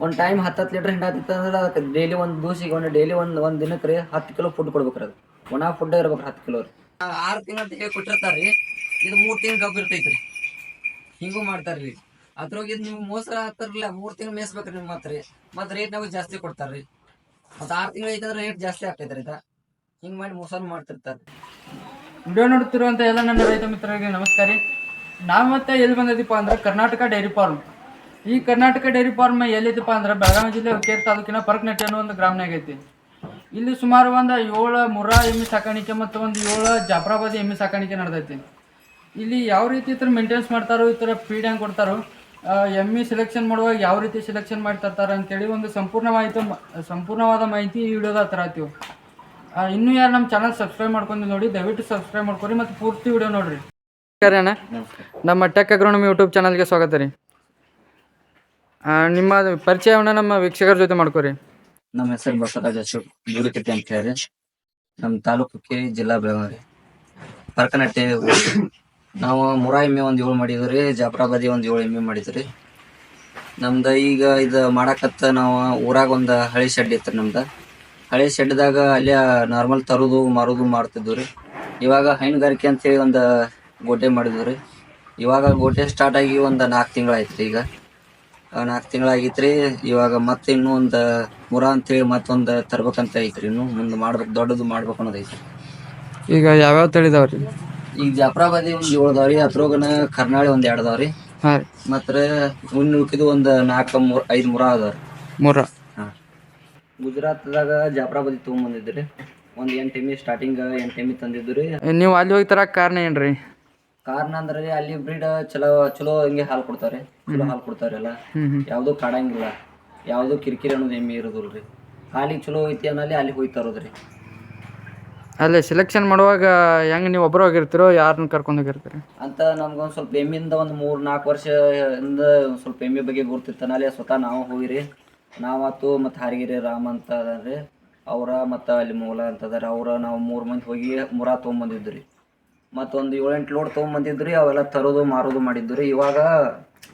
ಒಂದು ಟೈಮ್ ಹತ್ತು ಹತ್ತು ಲೀಟ್ರ್ ಹಿಂಡಿ ಆತಿತ್ತು ಅಂದ್ರೆ ಅದಕ್ಕೆ ಡೈಲಿ ಒಂದು ದೂಸಿಗೆ ಒಂದು ಡೈಲಿ ಒಂದು ಒಂದು ದಿನಕ್ಕೆ ರೀ ಹತ್ತು ಕಿಲೋ ಫುಡ್ ಕೊಡ್ಬೇಕ್ರಿ ಅದು. ಒಣ ಫುಡ್ ಇರ್ಬೇಕು ಹತ್ತು ಕಿಲೋ ರೀ. ಆರು ತಿಂಗಳು ಅಂತ ಹೇಳಿ ಕೊಟ್ಟಿರ್ತಾರೆ ರೀ ಇದು ಮೂರು ತಿಂಗಳು ಕಬ್ಬು ಇರ್ತೈತೆ ರೀ ಹಿಂಗೂ ಮಾಡ್ತಾರೆ ರೀ ಅದ್ರಾಗ ಇದು ನೀವು ಮೋಸ ಆಗ್ತಾರಲ್ಲ ಮೂರು ತಿಂಗಳು ಮೇಯಿಸ್ಬೇಕ್ರಿ ನಿಮ್ಮ ಮತ್ತೆ ರೀ ಮತ್ತು ರೇಟ್ ನಾವು ಜಾಸ್ತಿ ಕೊಡ್ತಾರೆ ರೀ ಮತ್ತು ಆರು ತಿಂಗಳು ಐತಂದ್ರೆ ರೇಟ್ ಜಾಸ್ತಿ ಆಗ್ತೈತೆ ರೀ ಇದು. ಹಿಂಗೆ ಮಾಡಿ ಮೋಸ ಮಾಡ್ತಿರ್ತಾರೆ ವಿಡಿಯೋ ನೋಡ್ತಿರುವಂಥ ಎಲ್ಲ ನನ್ನ ರೈತ ಮಿತ್ರರಿಗೆ ನಮಸ್ಕಾರ ರೀ. ನಾವು ಮತ್ತೆ ಎಲ್ಲಿ ಬಂದಿದ್ದೀಪ ಅಂದ್ರೆ ಕರ್ನಾಟಕ ಡೈರಿ ಫಾರ್ಮ್. ಈ ಕರ್ನಾಟಕ ಡೈರಿ ಫಾರ್ಮ್ ಎಲ್ಲಿದ್ದಪ್ಪ ಅಂದ್ರೆ ಬೆಳಗಾವಿ ಜಿಲ್ಲೆ ಹುಕ್ಕೇರಿ ತಾಲೂಕಿನ ಪರಕನಟ್ಟಿ ಅನ್ನೋ ಒಂದು ಗ್ರಾಮನಾಗ ಐತಿ. ಇಲ್ಲಿ ಸುಮಾರು ಒಂದು ಏಳು ಮುರ ಎಮ್ಮೆ ಸಾಕಾಣಿಕೆ ಮತ್ತು ಒಂದು ಏಳು ಜಾಫ್ರಾಬಾದಿ ಎಮ್ಮೆ ಸಾಕಾಣಿಕೆ ನಡೆದೈತಿ. ಇಲ್ಲಿ ಯಾವ ರೀತಿ ಈ ಥರ ಮೇಂಟೆನೆನ್ಸ್ ಮಾಡ್ತಾರೋ ಈ ಥರ ಫೀಡ್ ಹೆಂಗೆ ಕೊಡ್ತಾರೋ ಎಮ್ಮೆ ಸೆಲೆಕ್ಷನ್ ಮಾಡುವಾಗ ಯಾವ ರೀತಿ ಸೆಲೆಕ್ಷನ್ ಮಾಡ್ತಿರ್ತಾರೆ ಅಂತೇಳಿ ಒಂದು ಸಂಪೂರ್ಣ ಮಾಹಿತಿ ಸಂಪೂರ್ಣವಾದ ಮಾಹಿತಿ ಈ ವಿಡಿಯೋದ ಹತ್ರ ಆ, ಇನ್ನೂ ಯಾರು ನಮ್ಮ ಚಾನಲ್ ಸಬ್ಸ್ಕ್ರೈಬ್ ಮಾಡ್ಕೊಂಡು ನೋಡಿ ದಯವಿಟ್ಟು ಸಬ್ಸ್ಕ್ರೈಬ್ ಮಾಡ್ಕೊರಿ ಮತ್ತು ಪೂರ್ತಿ ವಿಡಿಯೋ ನೋಡ್ರಿ. ಅಣ್ಣ. ನಮ್ಮ ಟೆಕ್ ಅಗ್ರೋನಮಿ ಯೂಟ್ಯೂಬ್ ಚಾನಲ್ಗೆ ಸ್ವಾಗತ ರೀ. ನಿಮ್ಮ ಪರಿಚಯವನ್ನ ನಮ್ಮ ವೀಕ್ಷಕರ ಜೊತೆ ಮಾಡ್ಕೋರಿ. ನಮ್ಮ ಹೆಸರು ಬಸವರಾಜ್ ಅಶೋಕ್ ಗುರುಕಟ್ಟಿ ಅಂತ ಹೇಳಿ. ನಮ್ಮ ತಾಲೂಕು ಕೇರಿ ಜಿಲ್ಲಾ ಬೆಳಗಾವಿ. ಪರ್ಕನಟ್ಟೆ ನಾವು ಮೂರ ಎಮ್ಮೆ ಒಂದು ಏಳು ಮಾಡಿದ್ರಿ, ಜಾಫ್ರಾಬಾದಿ ಒಂದು ಏಳು ಎಮ್ಮೆ ಮಾಡಿದ್ರಿ. ನಮ್ದು ಈಗ ಇದು ಮಾಡಕತ್ತ ನಾವು ಊರಾಗ ಒಂದು ಹಳೆ ಶೆಡ್ ಇತ್ತು ನಮ್ದು. ಹಳೆ ಶೆಡ್ದಾಗ ಅಲ್ಲೇ ನಾರ್ಮಲ್ ತರೋದು, ಮಾರೋದು ಮಾಡ್ತಿದ್ವಿ ರೀ. ಇವಾಗ ಹೈನುಗಾರಿಕೆ ಅಂತೇಳಿ ಒಂದ್ ಗೋಟೆ ಮಾಡಿದ್ವಿ ರೀ. ಇವಾಗ ಗೋಟೆ ಸ್ಟಾರ್ಟ್ ಆಗಿ ಒಂದು ನಾಲ್ಕು ತಿಂಗಳಾಯ್ತು ರೀ ಈಗ. ನಾಲ್ಕು ತಿಂಗಳಾಗಿತ್ರಿ. ಇವಾಗ ಮತ್ತೆ ಇನ್ನೂ ಒಂದು ಮುರ ಅಂತೇಳಿ ಮತ್ತೊಂದು ತರ್ಬೇಕಂತ ಐತ್ರಿ ಇನ್ನು. ಮುಂದೆ ಮಾಡ್ಬೇಕು ದೊಡ್ಡದು ಮಾಡ್ಬೇಕು ಅನ್ನೋದು ಐತ್ರಿ. ಈಗ ಯಾವ್ಯಾವ ತಳಿದಾವ್ರಿ ಈಗ ಜಾಫ್ರಾಬಾದಿ ಒಂದು ಏಳು ಅದಾವ್ರಿ ಅದ್ರೊಳಗನ ಕರ್ನಾಳಿ ಒಂದು ಎರಡು ಅದಾವ್ರಿ ಹಾಂ ರೀ. ಮತ್ತೆ ಇನ್ನು ಉಳ್ಕಿದ್ದು ಒಂದು ನಾಲ್ಕು ಮೂರ್ ಐದು ಮುರ ಅದಾವ್ರಿ. ಮೂರ. ಗುಜರಾತ್ದಾಗ ಜಾಫ್ರಾಬಾದಿ ತೊಗೊಂಬಂದಿದ್ರಿ. ಒಂದು ಎಂಟು ಎಮ್ಮಿ ಸ್ಟಾರ್ಟಿಂಗ್ ಎಂಟು ಎಮ್ಮಿ ತಂದಿದ್ದು ರೀ ನೀವು ಅಲ್ಲಿ ಹೋಗಿ ತರ ಕಾರಣ ಏನ್ರಿ? ಕಾರಣ ಅಂದ್ರೆ ಅಲ್ಲಿ ಬ್ರೀಡ್ ಚಲೋ ಚಲೋ ಹಿಂಗೆ ಹಾಲು ಕೊಡ್ತಾರೆ ಚಲೋ ಹಾಲು ಕೊಡ್ತಾರೆ ಎಲ್ಲ ಹ್ಞೂ ಹ್ಞೂ ಯಾವುದು ಕಾಡಂಗಿಲ್ಲ ಯಾವುದು ಕಿರಿಕಿರಿ ಅನ್ನೋದು ಎಮ್ಮೆ ಇರೋದಿಲ್ಲ ರೀ ಹಾಲಿಗೆ ಚಲೋ ಐತಿ ಅನ್ನಲ್ಲಿ ಅಲ್ಲಿ ಹೋಯ್ತಾ ತರೋದ್ರಿ. ಅಲ್ಲೇ ಸೆಲೆಕ್ಷನ್ ಮಾಡುವಾಗ ಹೆಂಗೆ ನೀವು ಒಬ್ಬರು ಹೋಗಿರ್ತೀರೋ ಯಾರನ್ನ ಕರ್ಕೊಂಡು ಹೋಗಿರ್ತೀರಿ? ಅಂತ ನಮ್ಗೊಂದು ಸ್ವಲ್ಪ ಎಮ್ಮಿಂದ ಒಂದು ಮೂರು ನಾಲ್ಕು ವರ್ಷ ಇಂದ ಒಂದ್ ಸ್ವಲ್ಪ ಎಮ್ಮೆ ಬಗ್ಗೆ ಗುರ್ತಿರ್ತಾನ. ಅಲ್ಲಿ ಸ್ವತಃ ನಾವು ಹೋಗಿರಿ. ನಾವತ್ತು ಮತ್ತು ಹಾರಿಗಿರಿ ರಾಮ ಅಂತ ಅದಾರ್ರಿ. ಅವರ ಮತ್ತು ಅಲ್ಲಿ ಮೂಲ ಅಂತ ಅವರ ಅವ್ರ ನಾವು ಮೂರು ಮಂದಿ ಹೋಗಿ ಮುರ ತೊಗೊಂಬಂದಿದ್ರಿ ಮತ್ತೊಂದು ಏಳೆಂಟು ಲೋಡ್ ತೊಗೊಂಬಂದಿದ್ರಿ ಅವೆಲ್ಲ ತರೋದು ಮಾರೋದು ಮಾಡಿದ್ರಿ ಇವಾಗ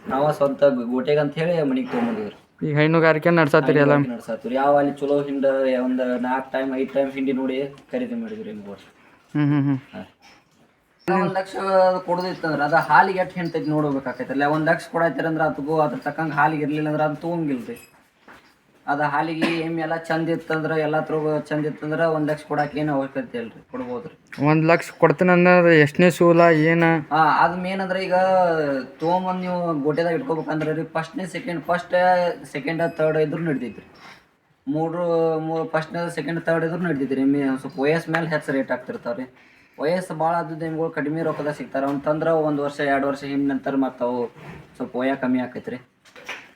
ನಾವ ಸ್ವಂತ ಗೋಟೆಗೆ ಅಂತ ಹೇಳಿ ಮನಿಗೆ ತೊಗೊಂಬಂದಿದ್ರಿ ಈಗ ಹೈನುಗಾರಿಕೆ ನಡ್ಸತ್ತೀರಿ ಎಲ್ಲ? ನಡ್ಸಾತ್ರಿ. ಯಾವ ಅಲ್ಲಿ ಚಲೋ ಹಿಂಡ ಒಂದು ನಾಲ್ಕು ಟೈಮ್ ಐದು ಟೈಮ್ ಹಿಂಡಿ ನೋಡಿ ಖರೀದಿ ಮಾಡಿದ್ರಿ ನಿಮ್ಗೆ ವರ್ಷ ಹ್ಞೂ ಹ್ಞೂ ಹ್ಞೂ ಒಂದ್ ಲಕ್ಷ ಕೊಡೋದಿತ್ತಂದ್ರ ಅದ ಹಾಲಿಗೆ ಎಷ್ಟು ಹೆಣ್ತೈತಿ ನೋಡ್ಬೇಕಾಕೈತಿ ಅಲ್ಲ ಒಂದ್ ಲಕ್ಷ ಕೊಡಾಯ್ತಾರ ಅಂದ್ರ ಅದಕ್ಕೂ ಅದ್ರ ತಕ್ಕಂಗ ಹಾಲಿಗೆ ಇರ್ಲಿಲ್ಲ ಅಂದ್ರ ಅದು ತಗೊಂಗಿಲ್ರಿ ಅದ ಹಾಲಿಗೆ ಎಮ್ಮೆ ಎಲ್ಲ ಚಂದ ಇತ್ತಂದ್ರ ಎಲ್ಲಾ ತ್ರೂ ಚಂದ ಇತ್ತಂದ್ರ ಒಂದ್ ಲಕ್ಷ ಕೊಡಕ್ಕೆ ಏನು ಅವಶ್ಯಕತೆ ಇಲ್ರಿ ಕೊಡ್ಬೋದ್ರಿ. ಒಂದು ಲಕ್ಷ ಕೊಡ್ತೀನಿ ಅಂದ್ರೆ ಎಷ್ಟನೇ ಸೂಲ ಏನು? ಹಾ ಅದ್ ಮೇನ್ ಅಂದ್ರ ಈಗ ತೊಗೊಂಬಂದ್ ನೀವು ಗೋಟೆದಾಗ ಇಟ್ಕೋಬೇಕಂದ್ರ ರೀ ಫಸ್ಟ್ನೇ ಸೆಕೆಂಡ್ ಫಸ್ಟ್ ಸೆಕೆಂಡ್ ತರ್ಡ್ ಇದ್ರು ನಡ್ದೈತ್ರಿ. ಮೂರು ಮೂರು ಫಸ್ಟ್ನೇ ಸೆಕೆಂಡ್ ತರ್ಡ್ ಇದ್ರು ನಡ್ದೈತ್ರಿ. ಎಮ್ಮೆ ಸ್ವಲ್ಪ ವಯಸ್ಸು ಮೇಲೆ ಹೆಚ್ಚು ರೇಟ್ ಆಗ್ತಿರ್ತಾವ್ರಿ. ವಯಸ್ಸು ಭಾಳ ಆದದ್ದು ಎಮ್ಮೆಗಳು ಕಡಿಮೆ ರೊಕ್ಕದಾಗ ಸಿಗ್ತಾರ. ಅಂತಂದ್ರೆ ಒಂದು ವರ್ಷ ಎರಡು ವರ್ಷ ಹಿಂದ್ ನಂತರ ಮತ್ತೆ ಅವು ಸ್ವಲ್ಪ ವಯ ಕಮ್ಮಿ ಆಕೈತ್ರಿ.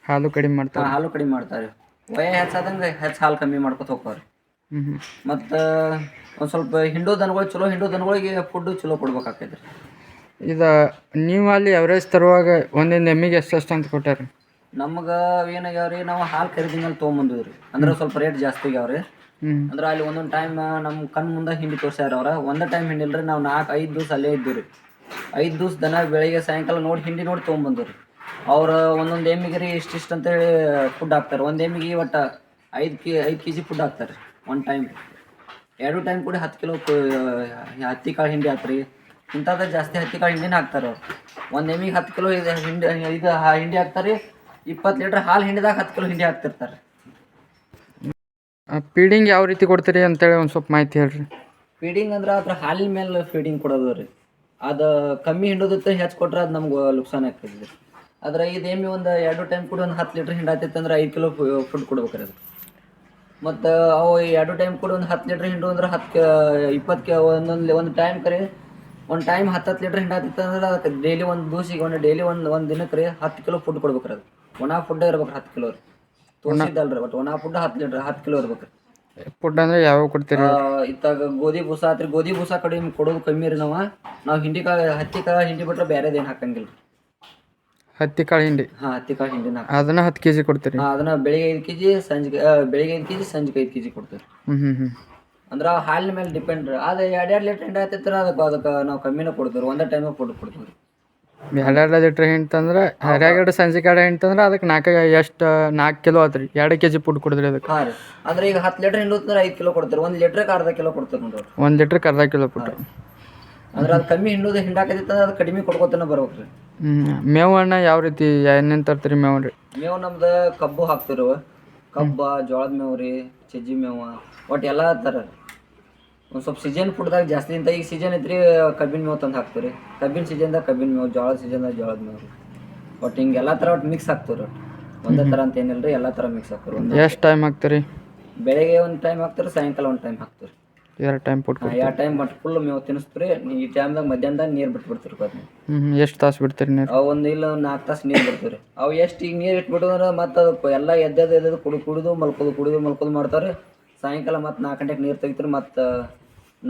ಹಾಲು ಕಡಿಮೆ ಮಾಡ್ತಾರೆ ಹಾಲು ಕಡಿಮೆ ಮಾಡ್ತಾರೆ ವಯ ಹೆಚ್ಚಾದಂಗೆ ಹೆಚ್ಚು ಹಾಲು ಕಮ್ಮಿ ಮಾಡ್ಕೊತ ಹೋಗ್ತಾವ್ರಿ. ಮತ್ತು ಒಂದು ಸ್ವಲ್ಪ ಹಿಂಡೋ ದನಗಳು ಚಲೋ ಹಿಂಡೋ ದನಗಳಿಗೆ ಫುಡ್ಡು ಚಲೋ ಕೊಡ್ಬೇಕಾಕೈತ್ರಿ ಇದು ನೀವು ಅಲ್ಲಿ ಎವರೇಜ್ ತರುವಾಗ ಒಂದೊಂದು ಎಮ್ಮಿಗೆ ಎಷ್ಟು ಅಂತ ಕೊಟ್ಟಾರಿ ನಮ್ಗೆ ಏನಾಗ್ಯಾವ ರೀ ನಾವು ಹಾಲು ಖರೀದಿ ಮೇಲೆ ತೊಗೊಂಬಂದಿವ್ರಿ. ಅಂದ್ರೆ ಸ್ವಲ್ಪ ರೇಟ್ ಜಾಸ್ತಿ ಆಗ್ಯಾವ ರೀ ಅಂದ್ರೆ ಅಲ್ಲಿ ಒಂದೊಂದು ಟೈಮ್ ನಮ್ಮ ಕಣ್ಣು ಮುಂದೆ ಹಿಂಡಿ ತೋರಿಸ್ಯಾರ ಅವ್ರ. ಒಂದೇ ಟೈಮ್ ಹಿಂಡಿಲ್ರಿ ನಾವು ನಾಲ್ಕು ಐದು ದಿವಸ ಅಲ್ಲೇ ಇದ್ದೀವಿ ರೀ ಐದು ದಿವಸ ದನ ಬೆಳಿಗ್ಗೆ ಸಾಯಂಕಾಲ ನೋಡಿ ಹಿಂಡಿ ನೋಡಿ ತೊಗೊಂಬಂದ್ರಿ ಅವ್ರ ಒಂದೊಂದು ಎಮ್ಮಿಗೆ ರೀ ಇಷ್ಟಿಷ್ಟು ಅಂತೇಳಿ ಫುಡ್ ಹಾಕ್ತಾರೆ. ಒಂದು ಎಮ್ಮಿಗೆ ಒಟ್ಟು ಐದು ಕೆ ಐದು ಕೆ ಜಿ ಫುಡ್ ಹಾಕ್ತಾರೆ ಒನ್ ಟೈಮ್ ಎರಡು ಟೈಮ್ ಕೂಡ ಹತ್ತು ಕಿಲೋ ಹತ್ತಿ ಕಾಳು ಹಿಂಡಿ ಹಾಕ್ರಿ ಇಂಥದ್ದ ಜಾಸ್ತಿ ಹತ್ತಿ ಕಾಳು ಹಿಂಡಿನ ಹಾಕ್ತಾರೆ ಅವ್ರು. ಒಂದು ಎಮ್ಮಿಗೆ ಹತ್ತು ಕಿಲೋ ಇದು ಹಿಂಡಿ ಇದು ಹಿಂಡಿ ಹಾಕ್ತಾರೆ ಇಪ್ಪತ್ತು ಲೀಟ್ರ್ ಹಾಲು ಹಿಂಡಿದಾಗ ಹತ್ತು ಕಿಲೋ ಹಿಂಡಿ ಹಾಕ್ತಿರ್ತಾರೆ ಫೀಡಿಂಗ್ ಯಾವ ರೀತಿ ಕೊಡ್ತೀರಿ ಅಂತೇಳಿ ಒಂದು ಸ್ವಲ್ಪ ಮಾಹಿತಿ ಹೇಳ್ರಿ. ಫೀಡಿಂಗ್ ಅಂದ್ರೆ ಅದ್ರ ಹಾಲಿನ ಮೇಲೆ ಫೀಡಿಂಗ್ ಕೊಡೋದು ರೀ. ಅದು ಕಮ್ಮಿ ಹಿಂಡೋದತ್ತೆ ಹೆಚ್ಚು ಕೊಟ್ರೆ ಅದು ನಮ್ಗೆ ನುಕ್ಸಾನ ಆಗ್ತದೆ ಆದ್ರೆ ಇದು ಎಮ್ಮಿ ಒಂದು ಎರಡು ಟೈಮ್ ಕೂಡ ಒಂದು ಹತ್ತು ಲೀಟ್ರ್ ಹಿಂಡಾತೈತೆ ಅಂದ್ರೆ ಐದು ಕಿಲೋ ಫುಡ್ ಕೊಡ್ಬೇಕು ಅದು ಮತ್ತು ಅವು ಎರಡು ಟೈಮ್ ಕೂಡ ಒಂದು ಹತ್ತು ಲೀಟ್ರ್ ಹಿಂಡು ಅಂದ್ರೆ ಹತ್ತು ಇಪ್ಪತ್ತು ಕೆ ಒಂದೊಂದು ಒಂದು ಟೈಮ್ ಕರೆ. ಒಂದು ಟೈಮ್ ಹತ್ತು ಹತ್ತು ಲೀಟ್ರ್ ಹಿಂಡಾತಿತ್ತು ಅಂದ್ರೆ ಅದಕ್ಕೆ ಡೈಲಿ ಒಂದು ದೂಸಿಗೆ ಒಂದು ಡೈಲಿ ಒಂದು ಒಂದು ದಿನಕ್ಕೆ ರೀ ಹತ್ತು ಕಿಲೋ ಫುಡ್ ಕೊಡ್ಬೇಕು ಅದು ಒಣ ಫುಡ್ ಇರ್ಬೇಕು ಹತ್ತು ಕಿಲೋ ರೀ. ತೋರಿಸಿದ್ದಲ್ರಿ ಬಟ್ ಒಣ ಫುಡ್ ಹತ್ತು ಲೀಟ್ರ್ ಹತ್ತು ಕಿಲೋ ಇರ್ಬೇಕು ಫುಡ್ ಅಂದ್ರೆ ಯಾವ ಕೊಡ್ತೀರಿ? ಇತ್ತಾಗ ಗೋಧಿ ಬೂಸ ಆತ್ರಿ. ಗೋಧಿ ಬೂಸ ಕಡಿಮೆ ಕೊಡೋದು ಕಮ್ಮಿ ರೀ ನಾವು. ನಾವು ಹಿಂಡಿ ಕಾಳು ಹತ್ತಿ ಕಾಳು ಹಿಂಡಿ ಬಿಟ್ರೆ ಬೇರೆದು ಏನು ಹಾಕಂಗಿಲ್ಲ ರೀ ಹತ್ತಿ ಕಾಳು ಹಿಂಡಿ. ಹಾಂ ಹತ್ತಿ ಕಾಳು ಹಿಂಡಿನ ಹಾಕ್ ಅದನ್ನ ಹತ್ತು ಕೆಜಿ ಕೊಡ್ತೀರಿ? ಅದನ್ನ ಬೆಳಿಗ್ಗೆ ಐದು ಕೆಜಿ ಸಂಜೆಗೆ ಆ, ಬೆಳಿಗ್ಗೆ ಐದು ಕೆಜಿ ಸಂಜೆಗೆ ಐದು ಕೆ ಜಿ ಕೊಡ್ತೀವಿ ಹ್ಞೂ ಹ್ಞೂ ಹ್ಞೂ ಅಂದ್ರೆ ಹಾಲಿನ ಮೇಲೆ ಡಿಪೆಂಡ್ ಅದು ಎರಡು ಎರಡು ಲೀಟ್ರ್ ಹಿಂಡಿ ಆಯ್ತಿತ್ತು ಅದಕ್ಕೆ ಅದಕ್ಕೆ ನಾವು ಕಮ್ಮಿನೇ ಕೊಡ್ತೀವಿ ಒಂದೇ ಟೈಮಿಗೆ ಕೊಟ್ಟು ಕೊಡ್ತೀವಿ ಎರಡು ಎರಡು ಲೀಟ್ರ್ ಹಿಂಡ್ತಂದ್ರೆ ಎರಡು ಸಂಜೆ ಕಡೆ ಹಿಂಡ್ತಂದ್ರೆ ಅದಕ್ಕೆ ನಾಲ್ಕು ಎಷ್ಟು ನಾಲ್ಕು ಕಿಲೋ ಆತ್ರಿ. ಎರಡು ಕೆಜಿ ಫುಡ್ ಕೊಡಿದ್ರಿ ಅದಕ್ಕೆ ಹಾಂ ರೀ. ಅಂದ್ರೆ ಈಗ ಹತ್ತು ಲೀಟರ್ ಹಿಂಡುತ್ತಂದ್ರೆ ಐದು ಕಿಲೋ ಕೊಡ್ತೀರಿ ಒಂದು ಲೀಟ್ರಿಗೆ ಅರ್ಧ ಕಿಲೋ ಕೊಡ್ತೀರಿ ನೋಡ್ರಿ. ಒಂದು ಲೀಟ್ರಿಗೆ ಅರ್ಧ ಕಿಲೋ ಫುಡ್ ಅಂದ್ರೆ ಅದು ಕಮ್ಮಿ ಹಿಂಡುದು ಹಿಂಡಾಕೈತಿ ಅದು ಕಡಿಮೆ ಕೊಡ್ಕೊತಾನೆ ಬರ್ಬೇಕ್ರಿ ಹ್ಞೂ ಮೇವು ಹಣ್ಣ ಯಾವ ರೀತಿ ಏನೇನು ತರ್ತೀರಿ ಮೇವು ರೀ? ಮೇವು ನಮ್ದು ಕಬ್ಬು ಹಾಕ್ತಿರು ಕಬ್ಬ ಜೋಳದ ಮೇವು ರೀ ಸಜ್ಜಿ ಮೇವು. ಒಟ್ಟು ಎಲ್ಲ ಥರ ಒಂದು ಸ್ವಲ್ಪ ಸೀಸನ್ ಫುಡ್ದಾಗ ಜಾಸ್ತಿ ಅಂತ ಈಗ ಸೀಸನ್ ಐತ್ರಿ ಕಬ್ಬಿನ ಮೇವು ತಂದು ಹಾಕ್ತೀವಿ ಕಬ್ಬಿನ ಸೀಜನ್ದಾಗ ಕಬ್ಬಿನ ಮೇವು ಜೋಳದ ಸೀಸನ್ದಾಗ ಜೋಳದ ಮೇವು ರೀ. ಒಟ್ಟು ಹಿಂಗೆ ಎಲ್ಲ ಥರ ಒಟ್ಟು ಮಿಕ್ಸ್ ಹಾಕ್ತೀವಿ ಒಟ್ಟು ಒಂದೇ ಥರ ಅಂತ ಏನಿಲ್ಲ ರೀ ಎಲ್ಲ ಥರ ಮಿಕ್ಸ್ ಹಾಕ್ತೀವಿ ಒಂದು ಎಷ್ಟು ಟೈಮ್ ಹಾಕ್ತೀರಿ? ಬೆಳಗ್ಗೆ ಒಂದು ಟೈಮ್ ಹಾಕ್ತಾರೆ ಸಾಯಂಕಾಲ ಒಂದು ಟೈಮ್ ಹಾಕ್ತೀವಿ ಎರಡು ಟೈಮ್ ಫುಡ್ ಎರಡು ಟೈಮ್ ಬಟ್ ಫುಲ್ ಮೇವು ತಿನ್ನಿಸ್ತೀರಿ. ಈ ಟೈಮ್ದಾಗ ಮಧ್ಯಾಹ್ನದಾಗ ನೀರು ಬಿಟ್ಬಿಡ್ತೀರಿ ಹ್ಞೂ ಎಷ್ಟು ತಾಸು ಬಿಡ್ತೀರಿ ನೀರು? ಅವು ಒಂದು ಇಲ್ಲ ಒಂದು ನಾಲ್ಕು ತಾಸು ನೀರು ಬಿಡ್ತೀರಿ. ಅವು ಎಷ್ಟು ಈಗ ನೀರು ಇಟ್ಬಿಟ್ಟು ಅಂದ್ರೆ ಮತ್ತೆ ಅದಕ್ಕೆ ಎಲ್ಲ ಎದ್ದೆದು ಎದ್ದೆದು ಕುಡಿ ಕುಡಿದು ಮಲ್ಕೋದು ಕುಡಿದು ಮಲ್ಕೋದು ಮಾಡ್ತಾರೆ ಸಾಯಂಕಾಲ ಮತ್ತೆ ನಾಲ್ಕು ಗಂಟೆಗೆ ನೀರು ತೆಗಿತಾರೆ ಮತ್ತು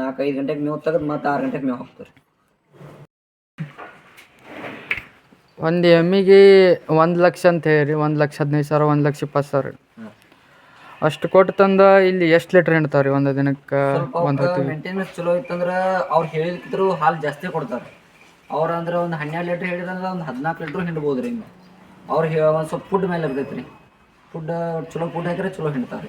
ನಾಲ್ಕು ಐದು ಗಂಟೆಗೆ ಮೇವು ತೆಗೆದು ಮತ್ತೆ ಆರು ಗಂಟೆಗೆ ಮೇವು ಹಾಕ್ತಾರೆ. ಒಂದು ಎಮ್ಮಿಗೆ ಒಂದು ಲಕ್ಷ ಅಂತ ಹೇಳಿ ಒಂದು ಲಕ್ಷ ಹದಿನೈದು ಸಾವಿರ ಒಂದು ಲಕ್ಷ ಇಪ್ಪತ್ತು ಸಾವಿರ. ಅಷ್ಟು ಕೊಟ್ಟು ತಂದ ಇಲ್ಲಿ ಎಷ್ಟು ಲೀಟರ್ ಹಿಂಡ್ತಾವ್ರಿ ಒಂದು ದಿನಕ್ಕೆ? ಒಂದು ಹೊತ್ತಿಗೆ ಮೇಂಟೆನೆನ್ಸ್ ಚಲೋ ಇತ್ತಂದ್ರೆ ಅವ್ರು ಹೇಳಿದ್ರು ಹಾಲು ಜಾಸ್ತಿ ಕೊಡ್ತಾರೆ. ಅವ್ರು ಅಂದ್ರೆ ಒಂದು ಹನ್ನೆರಡು ಲೀಟ್ರ್ ಹೇಳಿದಂದ್ರೆ ಒಂದು ಹದಿನಾಲ್ಕು ಲೀಟ್ರ್ ಹಿಂಡ್ಬೋದು ರೀ ಹಿಂಗೆ. ಅವ್ರು ಹೇ ಒಂದು ಸ್ವಲ್ಪ ಫುಡ್ ಮೇಲೆ ಇರ್ತೈತೆ ರೀ ಫುಡ್ ಚಲೋ ಫುಡ್ ಹಾಕಿದ್ರೆ ಚಲೋ ಹಿಂಡ್ತಾರೆ.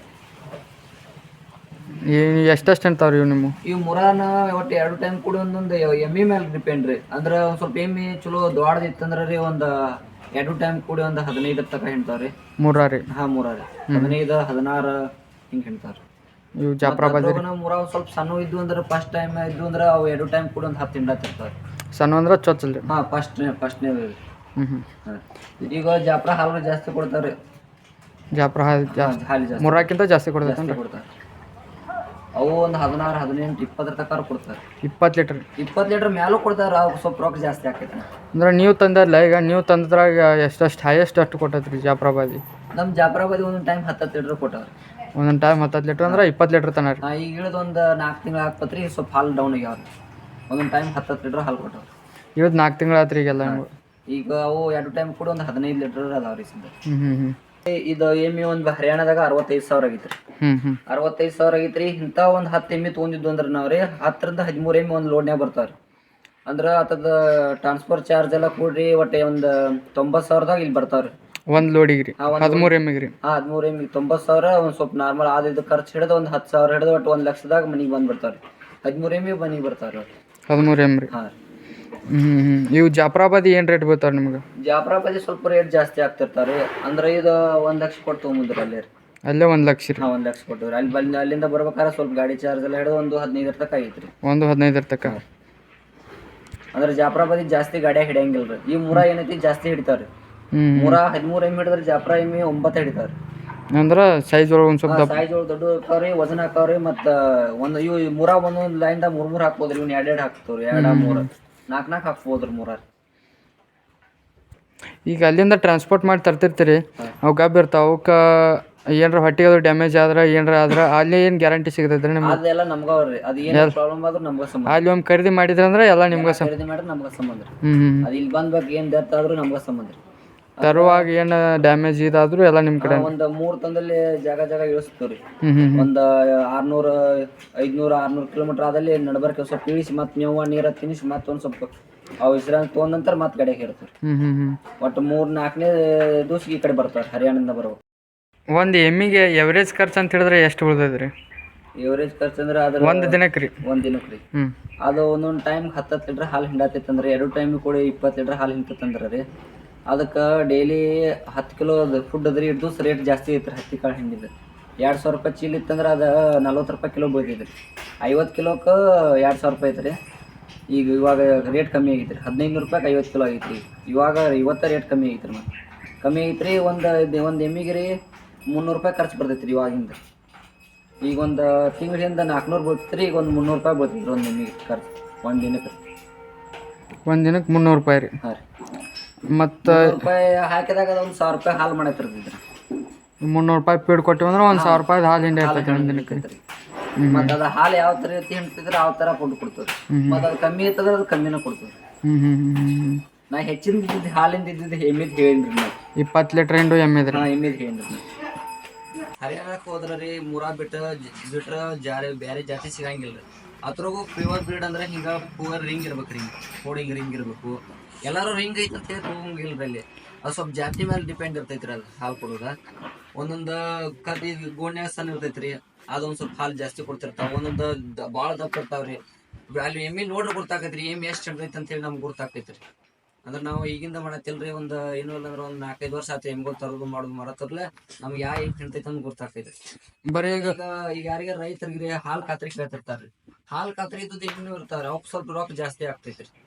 ಎಷ್ಟೆಷ್ಟು ಹಿಂಡ್ತಾವ್ರಿ ಇವು ನಿಮ್ಮ ಈ ಮುರಾನ ಒಟ್ಟು ಎರಡು ಟೈಮ್ ಕೂಡ ಒಂದೊಂದು ಎಮ್ಮಿ ಮೇಲೆ ಡಿಪೆಂಡ್ ರೀ. ಅಂದ್ರೆ ಒಂದು ಸ್ವಲ್ಪ ಎಮ್ಮಿ ಚಲೋ ದೊಡ್ಡದಿತ್ತಂದ್ರೆ ರೀ ಒಂದು ಎರಡು ಟೈಮ್ ಕೂಡಿ ಒಂದು ಹದಿನೈದು ತನಕ ಹಿಂಡ್ತಾವ್ರಿ ಮೂರಾರಿ. ಹಾ ಮೂರಾರಿ. ಹದಿನೈದು ಹದಿನಾರು ಹಿಂಗೆ ಹಿಂಡ್ತಾವ್ರಿ ಇವು ಜಾಫ್ರಾಬಾದಿ ಅದ್ರೊಳಗನ ಮುರ ಸ್ವಲ್ಪ ಸಣ್ಣ ಇದ್ದು ಅಂದ್ರೆ ಫಸ್ಟ್ ಟೈಮ್ ಇದ್ದು ಅಂದ್ರೆ ಅವು ಎರಡು ಟೈಮ್ ಕೂಡ ಒಂದು ಹತ್ತು ಹಿಂಡತ್ತಿರ್ತಾವ್ರಿ ಸಣ್ಣ ಅಂದ್ರೆ ಚೊಚ್ಚಲ್ ರೀ ಹಾ ಫಸ್ಟ್ ಫಸ್ಟ್ನೇ ಹ್ಞೂ ಹ್ಞೂ ಈಗ ಜಾಪ್ರಾ ಹಾಲು ಜಾಸ್ತಿ ಕೊಡ್ತಾವ್ರಿ ಜಾಪ್ರಾ ಹಾಲು ಜಾಸ್ತಿ. ಮೂರಾಕ್ಕಿಂತ ಜಾಸ್ತಿ. ಕೊಡ್ತಾರೆ ಜಾಸ್ತಿ ಕೊಡ್ತಾರೆ. ಅವು ಒಂದು ಹದಿನಾರು ಹದಿನೆಂಟು ಇಪ್ಪತ್ತರ ತನಕ ಕೊಡ್ತಾರೆ. ಇಪ್ಪತ್ತು ಲೀಟ್ರ್. ಇಪ್ಪತ್ತು ಲೀಟರ್ ಮೇಲೂ ಕೊಡ್ತಾರೆ ಅವು ಸ್ವಲ್ಪ ರೊಕ್ಕ ಜಾಸ್ತಿ ಆಕೈತಿ. ಅಂದ್ರೆ ನೀವು ತಂದಲ್ಲ ಈಗ ನೀವು ತಂದ್ರಾಗ ಎಷ್ಟಷ್ಟು ಹೈಯೆಸ್ಟ್ ಅಷ್ಟು ಕೊಟ್ಟೈತ್ರಿ ಜಾಫ್ರಾಬಾದಿ? ನಮ್ಮ ಜಾಫ್ರಾಬಾದಿ ಒಂದೊಂದು ಟೈಮ್ ಹತ್ತತ್ತು ಲೀಟರ್ ಕೊಟ್ಟವ್ರಿ. ಒಂದೊಂದು ಟೈಮ್ ಹತ್ತತ್ತು ಲೀಟ್ರ್ ಅಂದ್ರೆ ಇಪ್ಪತ್ತು ಲೀಟ್ರ್ ತನ ರೀ ಈಗ ಇಳಿದು ಒಂದು ನಾಲ್ಕು ತಿಂಗಳು ಆಗ್ಪತ್ರಿ ಸ್ವಲ್ಪ ಹಾಲು ಡೌನ್ ಆಗ್ಯಾವ ಒಂದೊಂದು ಟೈಮ್ ಹತ್ತತ್ತು ಲೀಟರ್ ಹಾಲು ಕೊಟ್ಟವ್ರಿ. ಇವತ್ತು ನಾಲ್ಕು ತಿಂಗಳು ಆತ್ರಿ ಈಗೆಲ್ಲ ಈಗ ಅವು ಎರಡು ಟೈಮ್ ಕೂಡ ಒಂದು ಹದಿನೈದು ಲೀಟರ್ ಅದಾವ ರೀ ಸಿದ್ಧ ಹ್ಞೂ ಹ್ಞೂ ಹ್ಞೂ ಇದು ಎಮ್ಮಿ ಒಂದ್ ಹರಿಯಾಣದಾಗ ಅರವತ್ತೈದು ಸಾವಿರ ಆಗೈತ್ರಿ. ಅರವತ್ತೈದ್ ಸಾವಿರ ಆಗೈತ್ರಿ. ರೀ ಇಂಥ ಒಂದು ಹತ್ತು ಎಮ್ಮಿ ತೊಗೊಂಡಿದ್ದು ಅಂದ್ರೆ ನಾವು ರೀ ಹತ್ತರಿಂದ ಹದಿಮೂರು ಎಮ್ಮಿ ಒಂದು ಲೋಡ್ನ್ಯಾಗ ಬರ್ತಾವ್ರಿ. ರೀ ಅಂದ್ರೆ ಅತದ ಟ್ರಾನ್ಸ್ಫರ್ ಚಾರ್ಜ್ ಎಲ್ಲ ಕೂಡ್ರಿ ಒಟ್ಟೆ ಒಂದು ತೊಂಬತ್ತು ಸಾವಿರದಾಗ ಇಲ್ಲಿ ಬರ್ತಾವ್ರಿ. ಒಂದು ಲೋಡಿಗೆ ರೀ. ಹದಿಮೂರು ಎಮ್ಮಿಗೆ ರೀ. ಹಾಂ ಹದಿಮೂರು ಎಮ್ಮಿ ತೊಂಬತ್ತು ಸಾವಿರ ಒಂದು ಸ್ವಲ್ಪ ನಾರ್ಮಲ್ ಆದಿದ್ದು ಖರ್ಚು ಹಿಡಿದು ಒಂದು ಹತ್ತು ಸಾವಿರ ಹಿಡಿದು ಒಟ್ಟು ಒಂದ್ ಲಕ್ಷದಾಗ ಮನೆಗೆ ಬಂದ್ ಬರ್ತಾವ್ರಿ ಹದಿಮೂರು ಎಮ್ಮಿ ಮನೆಗೆ ಬರ್ತಾವ್ರಿ ಹದಿಮೂರು ಎಂ ರೀ. ಹಾಂ ಹ್ಞೂ ಹ್ಞೂ ಇವು ಜಾಫ್ರಾಬಾದಿ ಏನು ರೇಟ್ ಬೀಳ್ತಾರ ನಿಮ್ಗೆ? ಜಾಫ್ರಾಬಾದಿ ಸ್ವಲ್ಪ ರೇಟ್ ಜಾಸ್ತಿ ಆಗ್ತಿರ್ತಾರೆ ಅಂದ್ರೆ ಇದು ಒಂದು ಲಕ್ಷ ಕೊಟ್ಟು ತೊಗೊಂಬಂದ್ರಿ ಅಲ್ಲಿ ರೀ. ಅಲ್ಲೇ ಒಂದು ಲಕ್ಷ ರೀ. ಹಾಂ ಒಂದು ಲಕ್ಷ ಕೊಟ್ಟಿವ್ರಿ ಅಲ್ಲಿ ಬಂದು ಅಲ್ಲಿಂದ ಬರ್ಬೇಕಾದ್ರೆ ಸ್ವಲ್ಪ ಗಾಡಿ ಚಾರ್ಜ್ ಎಲ್ಲ ಹಿಡಿದು ಒಂದು ಹದಿನೈದರ ತನಕ ಐತ್ರಿ ರೀ. ಒಂದು ಹದಿನೈದರ ತಕ ಅಂದ್ರೆ ಜಾಫ್ರಾಬಾದಿ ಜಾಸ್ತಿ ಗಾಡಿ ಹಿಡಿಯಂಗಿಲ್ಲ ರೀ. ಈ ಮೂರ ಏನೈತಿ ಜಾಸ್ತಿ ಹಿಡಿತಾರೆ ಹ್ಞೂ ಮೂರ ಹದಿಮೂರು ಎಂ ಹಿಡಿದ್ರೆ ಜಾಫ್ರಾ ಎಮ್ಮಿ ಒಂಬತ್ತು ಹಿಡಿತಾರೆ ಅಂದ್ರೆ ಸೈಜ್ ಒಳಗೆ ಒಂದು ಸ್ವಲ್ಪ ದಪ್ಪ ಸಾಯಿಜ್ ದೊಡ್ಡ ಹಾಕವ್ರಿ ವಜನ ಹಾಕವ್ರಿ ಮತ್ತ ಒಂದು ಇವು ಮೂರ ಒಂದೊಂದು ಲೈನ್ದಾಗ ಮೂರ್ ಮೂರ್ ಹಾಕ್ಬೋದ್ರಿ ಇವ್ನ ಎರಡ್ ಎರಡ್ ಹಾಕ್ತಾವ್ರಿ ಎರಡ ಮೂರು. ನಾಲ್ಕು ನಾಲ್ಕು ಹಾಕ್ಬೋದ್ರಿ ಮೂರಾರು. ಈಗ ಅಲ್ಲಿಂದ ಟ್ರಾನ್ಸ್ಪೋರ್ಟ್ ಮಾಡಿ ತರ್ತಿರ್ತೀರಿ. ಅವು ಗಾಬ್ ಇರ್ತಾವೆ. ಅವಕ್ಕೆ ಏನಾರ ಹೊಟ್ಟಿಗೆ ಅದು ಡ್ಯಾಮೇಜ್ ಆದ್ರೆ ಏನಾರ ಆದ್ರೆ ಅಲ್ಲಿ ಏನು ಗ್ಯಾರಂಟಿ ಸಿಗ್ತೈತೆ ರೀ ನಿಮ್ಗೆ ಅದೆಲ್ಲ ರೀ. ಅದು ಏನು ಪ್ರಾಬ್ಲಮ್ ಆದ್ರೂ ನಮ್ಗೆ ಸಂಬಂಧ. ಅಲ್ಲಿ ಒಮ್ಮೆ ಖರೀದಿ ಮಾಡಿದ್ರೆ ಅಂದ್ರೆ ಎಲ್ಲ ನಿಮ್ಗೆ ಸಂ ಖರೀದಿ ಮಾಡಿದ್ರೆ ನಮ್ಗೆ ಸಂಬಂಧ ರೀ. ಹ್ಞೂ ಹ್ಞೂ ಅದು ಇಲ್ಲಿ ಬಂದ್ಬೇಕು ಏನು ಡೆತ್ ಆದ್ರೂ ನಮ್ಗೆ ಸಂಬಂಧ ರೀ. ತರುವಾಗ ಏನು ಡ್ಯಾಮೇಜ್ ಇದಾದ್ರು ಎಲ್ಲ ನಿಮ್ಮ ಕಡೆ? ಒಂದು ಮೂರು ತಂದಲ್ಲಿ ಜಾಗ ಜಾಗ ಇಳಿಸ್ತೀವ್ರಿ. ರೀ ಆರ್ನೂರ್ ಒಂದು ಆರ್ನೂರು ಐದ್ನೂರು ಆರ್ನೂರು ಕಿಲೋಮೀಟರ್ ಆದಲ್ಲಿ ನಡಬರ್ಕ ಸ್ವಲ್ಪ ಇಳಿಸಿ ಮತ್ತೆ ಮೇವ ನೀರ ತಿನ್ನಿಸಿ ಮತ್ತೆ ಒಂದು ಸ್ವಲ್ಪ ಅವು ವಿಶ್ರಾಂತಿ ತಗೊಂಡ್ ನಂತರ ಮತ್ತೆ ಕಡೆಗೆ ಇರ್ತಾರೆ ಹ್ಮ್ ಹ್ಮ್ ಒಟ್ಟು ಮೂರ್ ನಾಲ್ಕನೇ ದಿವ್ಸ ಈ ಕಡೆ ಬರ್ತಾರೆ ಹರಿಯಾಣದಿಂದ ಬರುವ ಒಂದು ಎಮ್ಮಿಗೆ ಎವರೇಜ್ ಖರ್ಚು ಅಂತ ಹೇಳಿದ್ರೆ ಎಷ್ಟು ಉಳಿದ್ರಿ ಎವರೇಜ್ ಖರ್ಚು ಅಂದ್ರೆ ಅದ್ರ ಒಂದು ದಿನಕ್ಕೆ ರೀ. ಒಂದ್ ದಿನಕ್ಕೆ ರೀ. ಹ್ಞೂ ಅದು ಒಂದೊಂದು ಟೈಮ್ ಹತ್ತತ್ತು ಲೀಟರ್ ಹಾಲು ಹಿಂಡಾತಿತ್ತಂದ್ರೆ ಎರಡು ಟೈಮ್ ಕೂಡ ಇಪ್ಪತ್ತು ಲೀಟರ್ ಹಾಲು ಹಿಂಡ್ತಂದ್ರೆ ರೀ. ಅದಕ್ಕೆ ಡೈಲಿ ಹತ್ತು ಕಿಲೋ ಅದು ಫುಡ್ ಅದ್ರಿ ಇಟ್ಟು ರೇಟ್ ಜಾಸ್ತಿ ಐತ್ರಿ ಹತ್ತಿ ಕಾಳು ಹಿಂಡಿದ್ದು ಎರಡು ಸಾವಿರ ರೂಪಾಯಿ ಚೀಲ ಇತ್ತಂದ್ರೆ ಅದು ನಲ್ವತ್ತು ರೂಪಾಯಿ ಕಿಲೋ ಬೀಳ್ತೈತೆ ರೀ ಐವತ್ತು ಕಿಲೋಕ್ಕೆ ಎರಡು ಸಾವಿರ ರೂಪಾಯಿ ಐತ್ರಿ. ರೀ ಈಗ ಇವಾಗ ರೇಟ್ ಕಮ್ಮಿ ಆಗೈತೆ ರೀ ಹದಿನೈದು ರೂಪಾಯಿಗೆ ಐವತ್ತು ಕಿಲೋ ಆಗೈತೆ ರೀ ಇವಾಗ ಇವತ್ತು ರೇಟ್ ಕಮ್ಮಿ ಆಗೈತೆ ರೀ ಮತ್ತೆ. ಕಮ್ಮಿ ಆಗೈತೆ ರೀ ಒಂದು ಒಂದು ಎಮ್ಮಿಗೆ ರೀ ಮುನ್ನೂರು ರೂಪಾಯಿ ಖರ್ಚು ಬರ್ತೈತೆ ರೀ ಇವಾಗಿಂದ ಈಗ ಒಂದು ತಿಂಗಳಿಂದ ನಾಲ್ಕುನೂರು ರೀ ಈಗ ಒಂದು ಮುನ್ನೂರು ರೂಪಾಯಿ ಬೀಳ್ತೈತೆ ರೀ ಒಂದು ಎಮ್ಮಿಗೆ ಖರ್ಚು ಒಂದು ದಿನಕ್ಕೆ. ಒಂದು ದಿನಕ್ಕೆ ಮುನ್ನೂರು ರೂಪಾಯಿ ರೀ. ಹಾಂ ರೀ ಮತ್ತು ರೂಪಾಯಿ ಹಾಕಿದಾಗ ಅದು ಒಂದು ಸಾವಿರ ರೂಪಾಯಿ ಹಾಲು ಮಾಡತ್ತಿರ್ತೈತೆ ರೀ ಮುನ್ನೂರು ರೂಪಾಯಿ ಪೀಡ್ ಕೊಟ್ಟಿವಿ ಅಂದ್ರೆ ಒಂದು ಸಾವಿರ ರೂಪಾಯಿ ಹಾಲು ಹಿಂಡಿ ಇರ್ತೈತೆ ಒಂದು ದಿನಕ್ಕೆ ಮತ್ತು ಅದು ಹಾಲು ಯಾವ ಥರ ರೀತಿ ಹಿಂಡ್ತಿದ್ರೆ ಆ ಥರ ಫುಡ್ ಕೊಡ್ತದೆ ಮತ್ತು ಅದು ಕಮ್ಮಿ ಇರ್ತದ್ರೆ ಅದು ಕಮ್ಮಿನ ಕೊಡ್ತದೆ ಹ್ಞೂ ಹ್ಞೂ ಹ್ಞೂ ಹ್ಞೂ ನಾ ಹೆಚ್ಚಿನ ಇದ್ದಿದ್ದು ಹಾಲಿಂದ ಇದ್ದಿದ್ದು ಎಮ್ಮಿದ್ ಹೇಳಿನ್ರಿ ನಾವು ಇಪ್ಪತ್ತು ಲೀಟ್ರ್ ಹಿಂಡು ಎಮ್ಮೆ ರೀ ಹಾಂ ಎಮ್ಮಿದ್ ಹೇಳಿನ್ರಿ ಹರಿಯಾಣಕ್ಕೆ ಹೋದ್ರೆ ರೀ ಮೂರಾ ಬಿಟ್ಟು ಬಿಟ್ರೆ ಜಾರಿ ಬೇರೆ ಜಾತಿ ಸಿಗಂಗಿಲ್ಲ ಅದ್ರಾಗೂ ಪ್ಯೂರ್ ಬ್ರೀಡ್ ಅಂದ್ರೆ ಹಿಂಗೆ ಪೂರ್ ರಿಂಗ್ ಇರ್ಬೇಕು ರೀ ಕೋಡಿಂಗ್ ರಿಂಗ್ ಇರಬೇಕು. ಎಲ್ಲಾರು ಹಿಂಗ್ ಐತಿ ಅಂತ ಹೇಳಿ ಅಲ್ಲಿ ಅದು ಸ್ವಲ್ಪ ಜಾತಿ ಮೇಲೆ ಡಿಪೆಂಡ್ ಇರ್ತೈತ್ರಿ ಅದು ಹಾಲು ಕೊಡೋದ. ಒಂದೊಂದ್ ಕದಿ ಗೋಣ್ಯಾಗ ಸಣ್ಣ ಇರ್ತೈತ್ರಿ ಅದೊಂದ್ ಸ್ವಲ್ಪ ಹಾಲು ಜಾಸ್ತಿ ಕೊಡ್ತಿರ್ತಾವ. ಒಂದೊಂದ್ ದ- ಬಾಳ ದಪ್ಪ ಇರ್ತಾವ್ರಿ. ಅಲ್ಲಿ ಎಮ್ಮಿ ನೋಡ್ರಿ ಗೊತ್ತಾಕೈತ್ರಿ ಎಮ್ಮಿ ಎಷ್ಟ್ ಹಿಡ್ದೈತಿ ಅಂತ ಹೇಳಿ ನಮ್ಗೆ ಗೊತ್ತಾಕೈತ್ರಿ. ಅಂದ್ರೆ ನಾವು ಈಗಿಂದ ಮಾಡತ್ತಿಲ್ರಿ ಒಂದ್ ಏನು ಇಲ್ಲ ಅಂದ್ರೆ ಒಂದ್ ನಾಲ್ಕೈದು ವರ್ಷ ಆತು ಎಮ್ಗೋ ತರೋದು ಮಾಡೋದು ಮರತ್ತರ್ಲೆ ನಮ್ಗೆ ಯಾ ಹೆಂಗ್ ಹಿಡ್ತೈತಿ ಅಂತ ಗೊತ್ತಾಕೈತ್ರಿ. ಬರೀ ಈಗ ಈಗ ಯಾರಿಗೆ ರೈತರಿಗೆ ಹಾಲ್ ಖಾತ್ರಿ ಕೇಳ್ತಿರ್ತಾರ್ರಿ. ಹಾಲ್ ಖಾತ್ರಿ ಇದ್ದು ಇರ್ತಾವ್ರಿ ಅವಕ್ ಸ್ವಲ್ಪ ರೊಕ್ಕ ಜಾಸ್ತಿ ಆಗ್ತೈತ್ರಿ.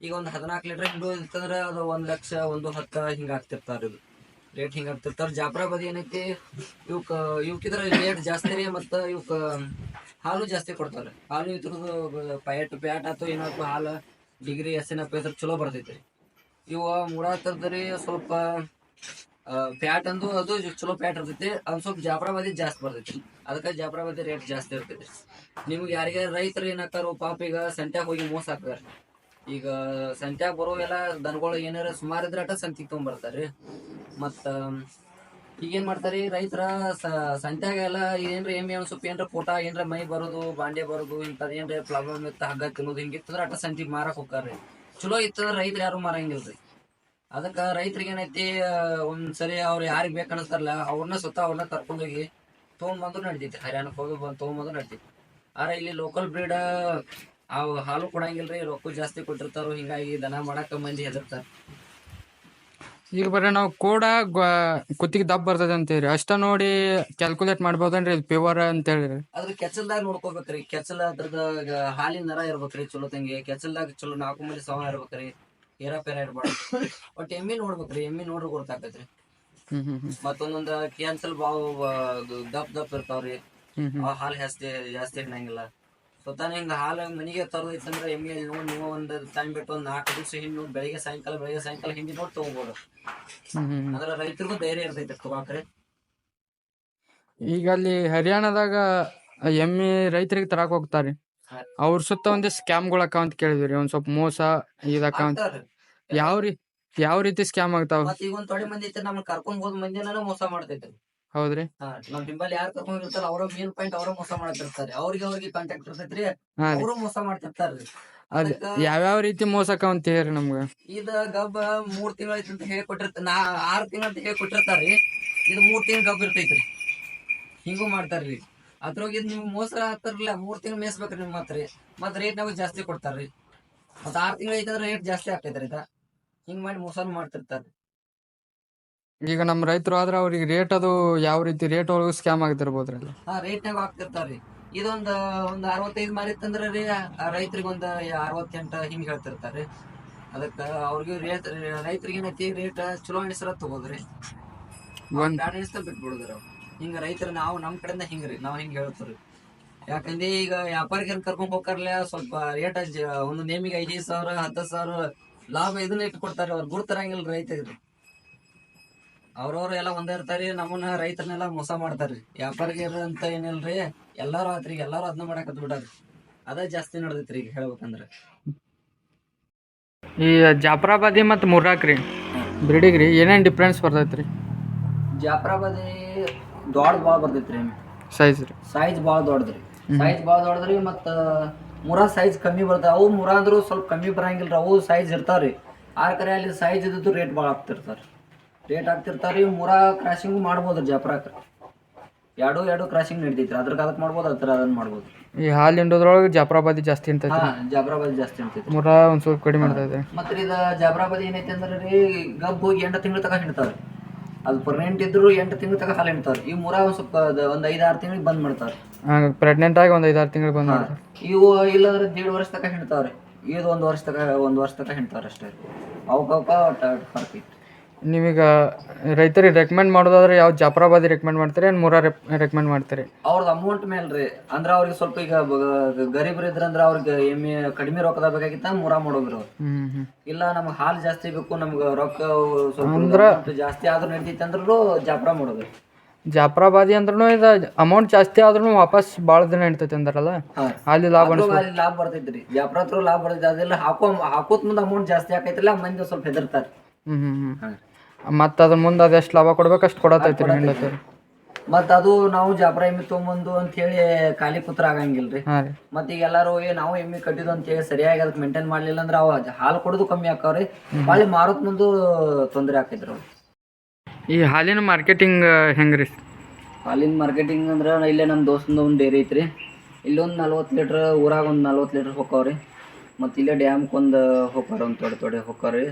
ಈಗ ಒಂದು ಹದಿನಾಲ್ಕು ಲೀಟರ್ ಹಿಂಡು ಇತ್ತಂದ್ರೆ ಅದು ಒಂದು ಲಕ್ಷ, ಒಂದು ಹತ್ತ ಹಿಂಗೆ ಆಗ್ತಿರ್ತಾರ ಇದು ರೇಟ್ ಹಿಂಗ ಆಗ್ತಿರ್ತಾರ. ಬದಿ ಏನೈತಿ, ಇವಕ್ ಇವಕ್ಕಿದ್ರೆ ರೇಟ್ ಜಾಸ್ತಿ ರೀ ಮತ್ತು ಇವಕ್, ಹಾಲು ಜಾಸ್ತಿ ಕೊಡ್ತಾರ. ಹಾಲು ಇದ್ರದ್ದು ಪ್ಯಾಟ್ ಪ್ಯಾಟ್ ಆತು ಏನಾಯ್ತು ಹಾಲು ಡಿಗ್ರಿ ಎಸ್ ಎನ್ ಎಫ್ ಚಲೋ ಮೂಡಾ ಇವ ರೀ ಸ್ವಲ್ಪ ಪ್ಯಾಟ್ ಅಂದು ಅದು ಚಲೋ ಪ್ಯಾಟ್ ಇರ್ತೈತಿ. ಅದು ಸ್ವಲ್ಪ ಜಾಫ್ರಾಬಾದಿ ಜಾಸ್ತಿ ಬರ್ತೈತಿ. ಅದಕ್ಕೆ ಜಾಫ್ರಾಬಾದಿ ರೇಟ್ ಜಾಸ್ತಿ ಇರ್ತೈತಿ ನಿಮ್ಗೆ ಯಾರಿಗೆ ರೈತರು ಏನಾಕಾರು ಪಾಪ ಈಗ ಸಂತ್ಯಾಗ ಹೋಗಿ ಮೋಸ ಹಾಕ್ತಾರ ಈಗ ಸಂತ್ಯಾಗ ಬರೋವೆಲ್ಲ ದನಗಳು ಏನಾರ ಸುಮಾರು ಇದ್ರೆ ಅಟ ಸಂತಿಗೆ ತೊಗೊಂಬರ್ತಾರ್ರಿ. ಮತ್ತ ಈಗೇನ್ ಮಾಡ್ತಾರಿ, ರೈತರ ಸಂತ್ಯಾಗ ಎಲ್ಲ ಏನ್ರ ಎಮ್ಮೆ ಸ್ವಲ್ಪ ಏನ್ರ ಪೋಟ, ಏನ್ರ ಮೈ ಬರೋದು, ಬಾಂಡೆ ಬರೋದು, ಇಂಥದ್ ಏನ್ರ ಪ್ರಾಬ್ಲಮ್ ಇತ್ತು ಹಗ್ಗ ತಿನ್ನೋದು ಹಿಂಗಿತ್ತಂದ್ರೆ ಅಟ ಸಂತಿಗೆ ಮಾರಕ್ ಹೋಗ್ತಾರ್ರಿ. ಚಲೋ ಇತ್ತಂದ್ರೆ ರೈತರು ಯಾರು ಮಾರಂಗಿಲ್ರಿ. ಅದಕ್ಕ ರೈತರಿಗೆ ಏನೈತಿ ಒಂದ್ಸರಿ ಅವ್ರು ಯಾರಿಗ್ ಬೇಕನ್ನಿಸ್ತಾರಲ್ಲ ಅವ್ರನ್ನ ಸುತ್ತ ಅವ್ರನ್ನ ಕರ್ಕೊಂಡೋಗಿ ತೊಗೊಂಬಂದ್ರು ನಡಿತೈತಿ. ಹರಿಯಾಣಕ್ಕೆ ಹೋಗಿ ಬಂದು ತೊಗೊಂಬಂದ್ರು ನಡಿತೈತಿ. ಆದ್ರೆ ಇಲ್ಲಿ ಲೋಕಲ್ ಬ್ರೀಡ್ ಅವು ಹಾಲು ಕೊಡಂಗಿಲ್ರಿ ರೊಕ್ಕ ಜಾಸ್ತಿ ಕೊಟ್ಟಿರ್ತಾರೋ ಹಿಂಗಾಗಿ ದನ ಮಾಡಾಕ ಮಂದಿ ಹೆದರ್ತಾರ. ಈಗ ಬರೀ ನಾವು ಕೋಡ ಕುತ್ತಿಗೆ ದಪ್ಪ ಬರ್ತದೆ ಅಂತೇಳಿ. ಅಷ್ಟ ನೋಡಿ ಕ್ಯಾಲ್ಕುಲೇಟ್ ಮಾಡ್ಬೋದನ್ರಿ ಇದು ಪ್ಯೂರ್ ಅಂತ ಹೇಳಿರಿ ಅದ್ರ ಕೆಚ್ಚಲ್ದಾಗ ನೋಡ್ಕೋಬೇಕ್ರಿ ಕೆಚ್ಚಲ ಅದ್ರದ ಹಾಲಿನ ನರ ಇರ್ಬೇಕ್ರಿ ಚಲೋ ತಂಗಿ. ಕೆಚ್ಚಲ್ದಾಗ ಚಲೋ ನಾಲ್ಕು ಮಂದಿ ಸಮ ಇರ್ಬೇಕ್ರಿ ಏರ ಪೇರ ಇರ್ಬಾರ್ದು. ಬಟ್ ಎಮ್ಮಿ ನೋಡ್ಬೇಕ್ರಿ ಎಮ್ಮಿ ನೋಡ್ರಿ ಗೊತ್ತಾಕತ್ರಿ ಮತ್ತೊಂದೊಂದ್ ಕ್ಯಾನ್ಸಲ್ ಬಾವು ದಪ್ಪ ದಪ್ಪ ಇರ್ತಾವ್ರಿ. ಆ ಹಾಲು ಜಾಸ್ತಿ ಜಾಸ್ತಿ ಹಿಡ್ನಂಗಿಲ್ಲ. ಸ್ವತಃ ಹಿಂಗ ಹಾಲು ಮನೆಗೆ ತರೋದೈತಂದ್ರೆ ಎಮ್ಮೆ ನೋಡಿ ನೀವು ಒಂದು ಟೈಮ್ ಬಿಟ್ಟು ಒಂದು ನಾಲ್ಕು ದಿವಸ ಹಿಂಡು ಬೆಳಿಗ್ಗೆ ಸಾಯಂಕಾಲ ಬೆಳಿಗ್ಗೆ ಸಾಯಂಕಾಲ ಹಿಂಡಿ ನೋಡಿ ತಗೋಬೋದು. ಅದ್ರ ರೈತರಿಗೂ ಧೈರ್ಯ ಇರ್ತೈತೆ ತಗೋಕ್ರಿ ಈಗ ಅಲ್ಲಿ ಹರಿಯಾಣದಾಗ ಎಮ್ಮೆ ರೈತರಿಗೆ ತರಾಕ್ ಹೋಗ್ತಾರೆ. ಅವ್ರ ಸುತ್ತ ಒಂದಿಷ್ಟು ಸ್ಕ್ಯಾಮ್ಗಳು ಅಕ್ಕ ಅಂತ ಕೇಳಿದ್ರಿ ಒಂದ್ ಸ್ವಲ್ಪ ಮೋಸ ಇದಕ್ಕ ಅಂತ ಯಾವ ರೀ ಯಾವ ರೀತಿ ಸ್ಕ್ಯಾಮ್ ಆಗ್ತಾವ? ಈಗ ಒಂದ್ ತೊಡೆ ಮಂದಿ ಐತೆ ನಮ್ಗೆ ಕರ್ಕೊಂಡ್ ಹೋದ್ ಮಂದಿನ ಮೋಸ ಮಾಡ್ತೈತ್ರಿ. ಹೌದ್ರಿ? ನಮ್ ನಿಮ್ಮಲ್ಲಿ ಯಾರು ಕರ್ಕೊಂಡ್ ಇರ್ತಾರ ಅವ್ರ ಮೇನ್ ಪಾಯಿಂಟ್ ಅವ್ರ ಮೋಸ ಮಾಡ್ತಿರ್ತಾರೆ. ಅವ್ರಿಗೆ ಅವ್ರಿಗೆ ಕಾಂಟ್ಯಾಕ್ಟ್ ಇರ್ತೈತ್ರಿ. ಹಾ ರೀ. ಅವರು ಮೋಸ ಮಾಡ್ತಿರ್ತಾರ್ರಿ. ಅದ್ ಯಾವ್ಯಾವ ರೀತಿ ಮೋಸಕ ಅಂತ ಹೇಳ್ರಿ ನಮ್ಗ? ಇದ ಗಬ್ಬ ಮೂರ್ ತಿಂಗಳ ಅಂತ ಹೇಳಿ ಕೊಟ್ಟಿರ್ತ ನಾ ಆರ್ ತಿಂಗಳ ಅಂತ ಹೇಳಿ ಕೊಟ್ಟಿರ್ತಾರ್ರಿ. ಇದು ಮೂರ್ ತಿಂಗಳ ಗಬ್ಬ ಇರ್ತೈತ್ರಿ. ಹಿಂಗೂ ಮಾಡ್ತಾರ್ರಿ. ಅದ್ರೊಳಗೆ ಇದ್ ನೀವು ಮೋಸ ಹಾಕ್ತಾರಲ್ಲ ಮೂರ್ ತಿಂಗಳು ಮೇಯಿಸ್ಬೇಕ್ರಿ ನಿಮ್ ಮಾತ್ರಿ ಮತ್ ರೇಟ್ ನಾವು ಜಾಸ್ತಿ ಕೊಡ್ತಾರ್ರಿ. ಮತ್ ಆರ್ ತಿಂಗಳ ಐತಂದ್ರ ರೇಟ್ ಜಾಸ್ತಿ ಆಗ್ತೈತ್ರಿ ಇದ. ಹಿಂಗ್ ಮಾಡಿ ಮೋಸನು ಮಾಡ್ತಿರ್ತಾರ್ರಿ. ಈಗ ನಮ್ಮ ರೈತರು ಆದ್ರೆ ಅವ್ರಿಗೆ ರೇಟ್ ಅದು ಯಾವ ರೀತಿ ರೇಟ್ ಒಳಗೂ ಸ್ಕ್ಯಾಮ್ ಆಗ್ತಿರ್ಬೋದ್ರಿ ರೇಟ್ ಹಾ ರೇಟ್ನಾಗ ಹಾಕ್ತಿರ್ತಾರ್ರಿ ಇದೊಂದ್ ಒಂದ್ ಅರವತ್ತೈದು ಮಾರಿ ಇತ್ತಂದ್ರ ರೀ ರೈತರಿಗೆ ಒಂದ್ ಅರವತ್ತೆಂಟ ಹಿಂಗ್ ಹೇಳ್ತಿರ್ತಾರ್ರಿ. ಅದಕ್ಕ ಅವ್ರಿಗೆ ರೇಟ್ ರೈತರಿಗೆ ಏನೈತಿ ರೇಟ್ ಚಲೋ ಅನಿಸ್ರ ತಗೋದ್ರಿ. ಒಂದ್ ಬ್ಯಾಡ ಅನಿಸ್ತ ಬಿಟ್ಬಿಡುದ್ರಿ ಅವ್ರು. ಹಿಂಗ ರೈತರ ನಾವು ನಮ್ ಕಡೆಯಿಂದ ಹಿಂಗ್ರಿ ನಾವ್ ಹಿಂಗ್ ಹೇಳ್ತೀವ್ರಿ. ಯಾಕಂದ್ರೆ ಈಗ ವ್ಯಾಪಾರಿಗೆ ಕರ್ಕೊಂಡ್ ಹೋಗ್ಕಾರಲ್ಲ ಸ್ವಲ್ಪ ರೇಟ್ ಒಂದು ನೇಮಿಗೆ ಐದೈದು ಸಾವಿರ ಹತ್ತು ಸಾವಿರ ಲಾಭ ಇದನ್ನ ಇಟ್ಕೊಡ್ತಾರೆ ಅವ್ರು ಗುರುತರಂಗಿಲ್ಲ ರೈತರಿಗೆ. ಅವ್ರವ್ರು ಎಲ್ಲ ಒಂದೇ ಇರ್ತಾರಿ ನಮ್ಮನ್ನ ರೈತರನ್ನೆಲ್ಲ ಮೋಸ ಮಾಡ್ತಾರ್ರಿ ವ್ಯಾಪಾರಿಗೆ ಅಂತ ಏನಿಲ್ರಿ ಎಲ್ಲಾರು ಆತ್ರಿ ಎಲ್ಲಾರು ಅದನ್ನ ಮಾಡಕ್ ಬಿಟ್ಟಾರಿ ಅದ ಜಾಸ್ತಿ ನಡೆದೈತ್ರಿ ಈಗ ಹೇಳ್ಬೇಕಂದ್ರ. ಈ ಜಾಫ್ರಾಬಾದಿ ಮತ್ತು ಮುರ್ರಾಕ್ರಿ ಬ್ರಿಡಿಗ್ರಿ ಬ್ರೀಡಿಗೆ ರೀ ಏನೇನು ಡಿಫ್ರೆನ್ಸ್ ಬರ್ತೈತ್ರಿ? ಜಾಫ್ರಾಬಾದಿ ದೊಡ್ಡ ಬಾಳ ಬರ್ತೈತ್ರಿ ಸೈಜ್ ರೀ. ಸೈಜ್ ಭಾಳ ದೊಡ್ಡದ್ರಿ. ಸೈಜ್ ಭಾಳ ದೊಡ್ಡದ್ರಿ ಮತ್ತ ಮುರಾ ಸೈಜ್ ಕಮ್ಮಿ ಬರ್ತಾವ ಅವು ಮುರಾ ಅಂದ್ರೂ ಸ್ವಲ್ಪ ಕಮ್ಮಿ ಬರಂಗಿಲ್ಲ ಅವು ಸೈಜ್ ಇರ್ತಾವ್ರಿ. ಆ ಕರೆ ಅಲ್ಲಿ ಸೈಜ್ ಇದ್ದು ರೇಟ್ ಭಾಳ ಆಗ್ತಿರ್ತಾರ ರೇಟ್ ಆಗ್ತಿರ್ತಾರೆ ಮೂರ ಕ್ರಾಸಿಂಗ್ ಮಾಡ್ಬೋದು ಜಪ್ರಾಕ ಎರಡು ಎರಡು ಕ್ರಾಸಿಂಗ್ ನಡೆದಿತ್ತು ಅದ್ರಕ್ಕೆ ಅದಕ್ಕೆ ಮಾಡ್ಬೋದು ಅದ್ರ ಅದನ್ನ ಮಾಡ್ಬೋದು. ಈ ಹಾಲು ಹಿಂಡೋದ್ರೊಳಗೆ ಜಾಫ್ರಾಬಾದಿ ಜಾಸ್ತಿ ಅಂತ ಹಾಂ ಜಾಸ್ತಿ ಇರ್ತೈತಿ ಮೂರ ಒಂದು ಸ್ವಲ್ಪ ಕಡಿಮೆ ಮಾಡ್ತೈತೆ ಮತ್ತೆ ಇದ ಜಾಫ್ರಾಬಾದಿ ಏನೈತೆ ಅಂದ್ರೆ ರೀ ಗಬ್ಬು ಹೋಗಿ ಎಂಟು ತಿಂಗಳ ತಕ ಹಿಂಡ್ತಾರೆ ಅದು ಪ್ರೆಗ್ನೆಂಟ್ ಇದ್ರು ಎಂಟು ತಿಂಗಳು ತಕ ಹಾಲು ಹಿಂಡ್ತಾರೆ ಈ ಮೂರ ಒಂದು ಸ್ವಲ್ಪ ಒಂದು ಐದು ಐದ್ ಆರು ತಿಂಗಳಿಗೆ ಬಂದ್ ಮಾಡ್ತಾರೆ ಪ್ರೆಗ್ನೆಂಟ್ ಆಗಿ ಒಂದು ಐದಾರು ತಿಂಗಳು ಬಂದು ಇವು ಇಲ್ಲಂದ್ರೆ ದೇಡ್ ವರ್ಷ ತಕ ಹಿಂಡ್ತಾವ್ರಿ. ಇದು ಒಂದು ವರ್ಷ ತಕ ಒಂದು ವರ್ಷ ತಕ ಹಿಂಡ್ತಾವ್ರಿ ಅಷ್ಟೇ ಅವಕ್ಕ ಒಟ್ಟು ಫರ್ಕ್ ಐತಿ ನೀವೀಗ ರೈತರಿಗೆ ರೆಕಮೆಂಡ್ ಮಾಡೋದಾದ್ರೆ ಯಾವ ಜಾಫರಾಬಾದಿ ರೆಕಮೆಂಡ್ ಮಾಡ್ತಾರೆ ಏನು ಮೂರ ರೆಕಮೆಂಡ್ ಮಾಡ್ತಾರೆ? ಅವ್ರದ್ದು ಅಮೌಂಟ್ ಮೇಲ್ರಿ. ಅಂದ್ರೆ ಅವ್ರಿಗೆ ಸ್ವಲ್ಪ ಈಗ ಗರೀಬರು ಗರೀಬ್ರು ಅಂದ್ರೆ ಅವ್ರಿಗೆ ಎಮ್ಮೆ ಕಡಿಮೆ ರೊಕ್ಕದ ಬೇಕಾಗಿತ್ತ ಮೂರ ಮಾಡೋದ್ರು ಅವ್ರು ಹ್ಞೂ ಹ್ಞೂ ಇಲ್ಲ ನಮ್ಗೆ ಹಾಲು ಜಾಸ್ತಿ ಬೇಕು ನಮ್ಗೆ ರೊಕ್ಕ ಸ್ವಲ್ಪ amount ಜಾಸ್ತಿ ಆದ್ರೂ ನಡೀತೈತೆ ಅಂದ್ರೂ ಜಾಪ್ರಾ ಮಾಡೋದು. ಜಾಫರಾಬಾದಿ ಅಂದ್ರೂ ಇದು ಅಮೌಂಟ್ ಜಾಸ್ತಿ ಆದ್ರೂ ವಾಪಸ್ ಭಾಳ ದಿನ ಇರ್ತೈತಿ ಅಂದ್ರಲ್ಲ? ಹಾ. ಅಲ್ಲಿ ಲಾಭ ಅಲ್ಲಿ ಲಾಭ ಬರ್ತೈತ್ರಿ. ಜಾಫರಾತ್ರ ಹತ್ರ ಲಾಭ ಬರ್ತೈತಿ. ಅದೆಲ್ಲ ಹಾಕೋ ಹಾಕೋತ್ ಮುಂದೆ ಅಮೌಂಟ್ ಜಾಸ್ತಿ ಆಕೈತಿಲ್ಲ ಮಂದಿ ಸ್ವಲ್ಪ ಹೆದರ್ತಾರೆ. ಹ್ಮ್ ಹ್ಮ್ ಹ್ಮ್. ಹ್ಞೂ ಮತ್ತು ಅದ್ರ ಮುಂದೆ ಅದು ಎಷ್ಟು ಲಾಭ ಕೊಡ್ಬೇಕು ಅಷ್ಟು ಕೊಡತೈತಿ ರೀ ಹೆಂಡತಿ ಮತ್ತೆ ಅದು ನಾವು ಜಾಪರ ಎಮ್ಮಿ ತೊಗೊಂಬಂದು ಅಂತ ಹೇಳಿ ಖಾಲಿ ಪುತ್ರ ಆಗಂಗಿಲ್ರಿ. ಹಾಂ ರೀ. ಮತ್ ಈಗ ಎಲ್ಲಾರು ಏ ನಾವು ಎಮ್ಮಿ ಕಟ್ಟಿದ್ದು ಅಂತ ಹೇಳಿ ಸರಿಯಾಗಿ ಅದಕ್ಕೆ ಮೇಂಟೈನ್ ಮಾಡ್ಲಿಲ್ಲ ಅಂದ್ರೆ ಅವ ಹಾಲು ಕೊಡೋದು ಕಮ್ಮಿ ಆಕಾವ್ರಿ ಬಾಳಿ ಮಾರೋದ್ ಮುಂದು ತೊಂದರೆ ಆಕೈತ್ರಿ ಅವು ಈ ಹಾಲಿನ ಮಾರ್ಕೆಟಿಂಗ್ ಹೆಂಗ್ರಿ? ರೀ ಹಾಲಿನ ಮಾರ್ಕೆಟಿಂಗ್ ಅಂದ್ರೆ ಇಲ್ಲೇ ನಮ್ಮ ದೋಸ್ತಂದ ಒಂದು ಡೇರಿ ಐತ್ರಿ. ಇಲ್ಲೊಂದು ನಲ್ವತ್ತು ಲೀಟ್ರ್ ಊರಾಗ ಒಂದು ನಲ್ವತ್ತು ಲೀಟ್ರ್ ಹೊಕ್ಕವ್ರಿ. ಮತ್ತು ಇಲ್ಲೇ ಡ್ಯಾಮ್ಗೆ ಒಂದು ಹೊಕ್ಕಾರ ಒಂದು ತೊಡೆ ತೊಡೆ ಹೊಕ್ಕವ್ರಿ.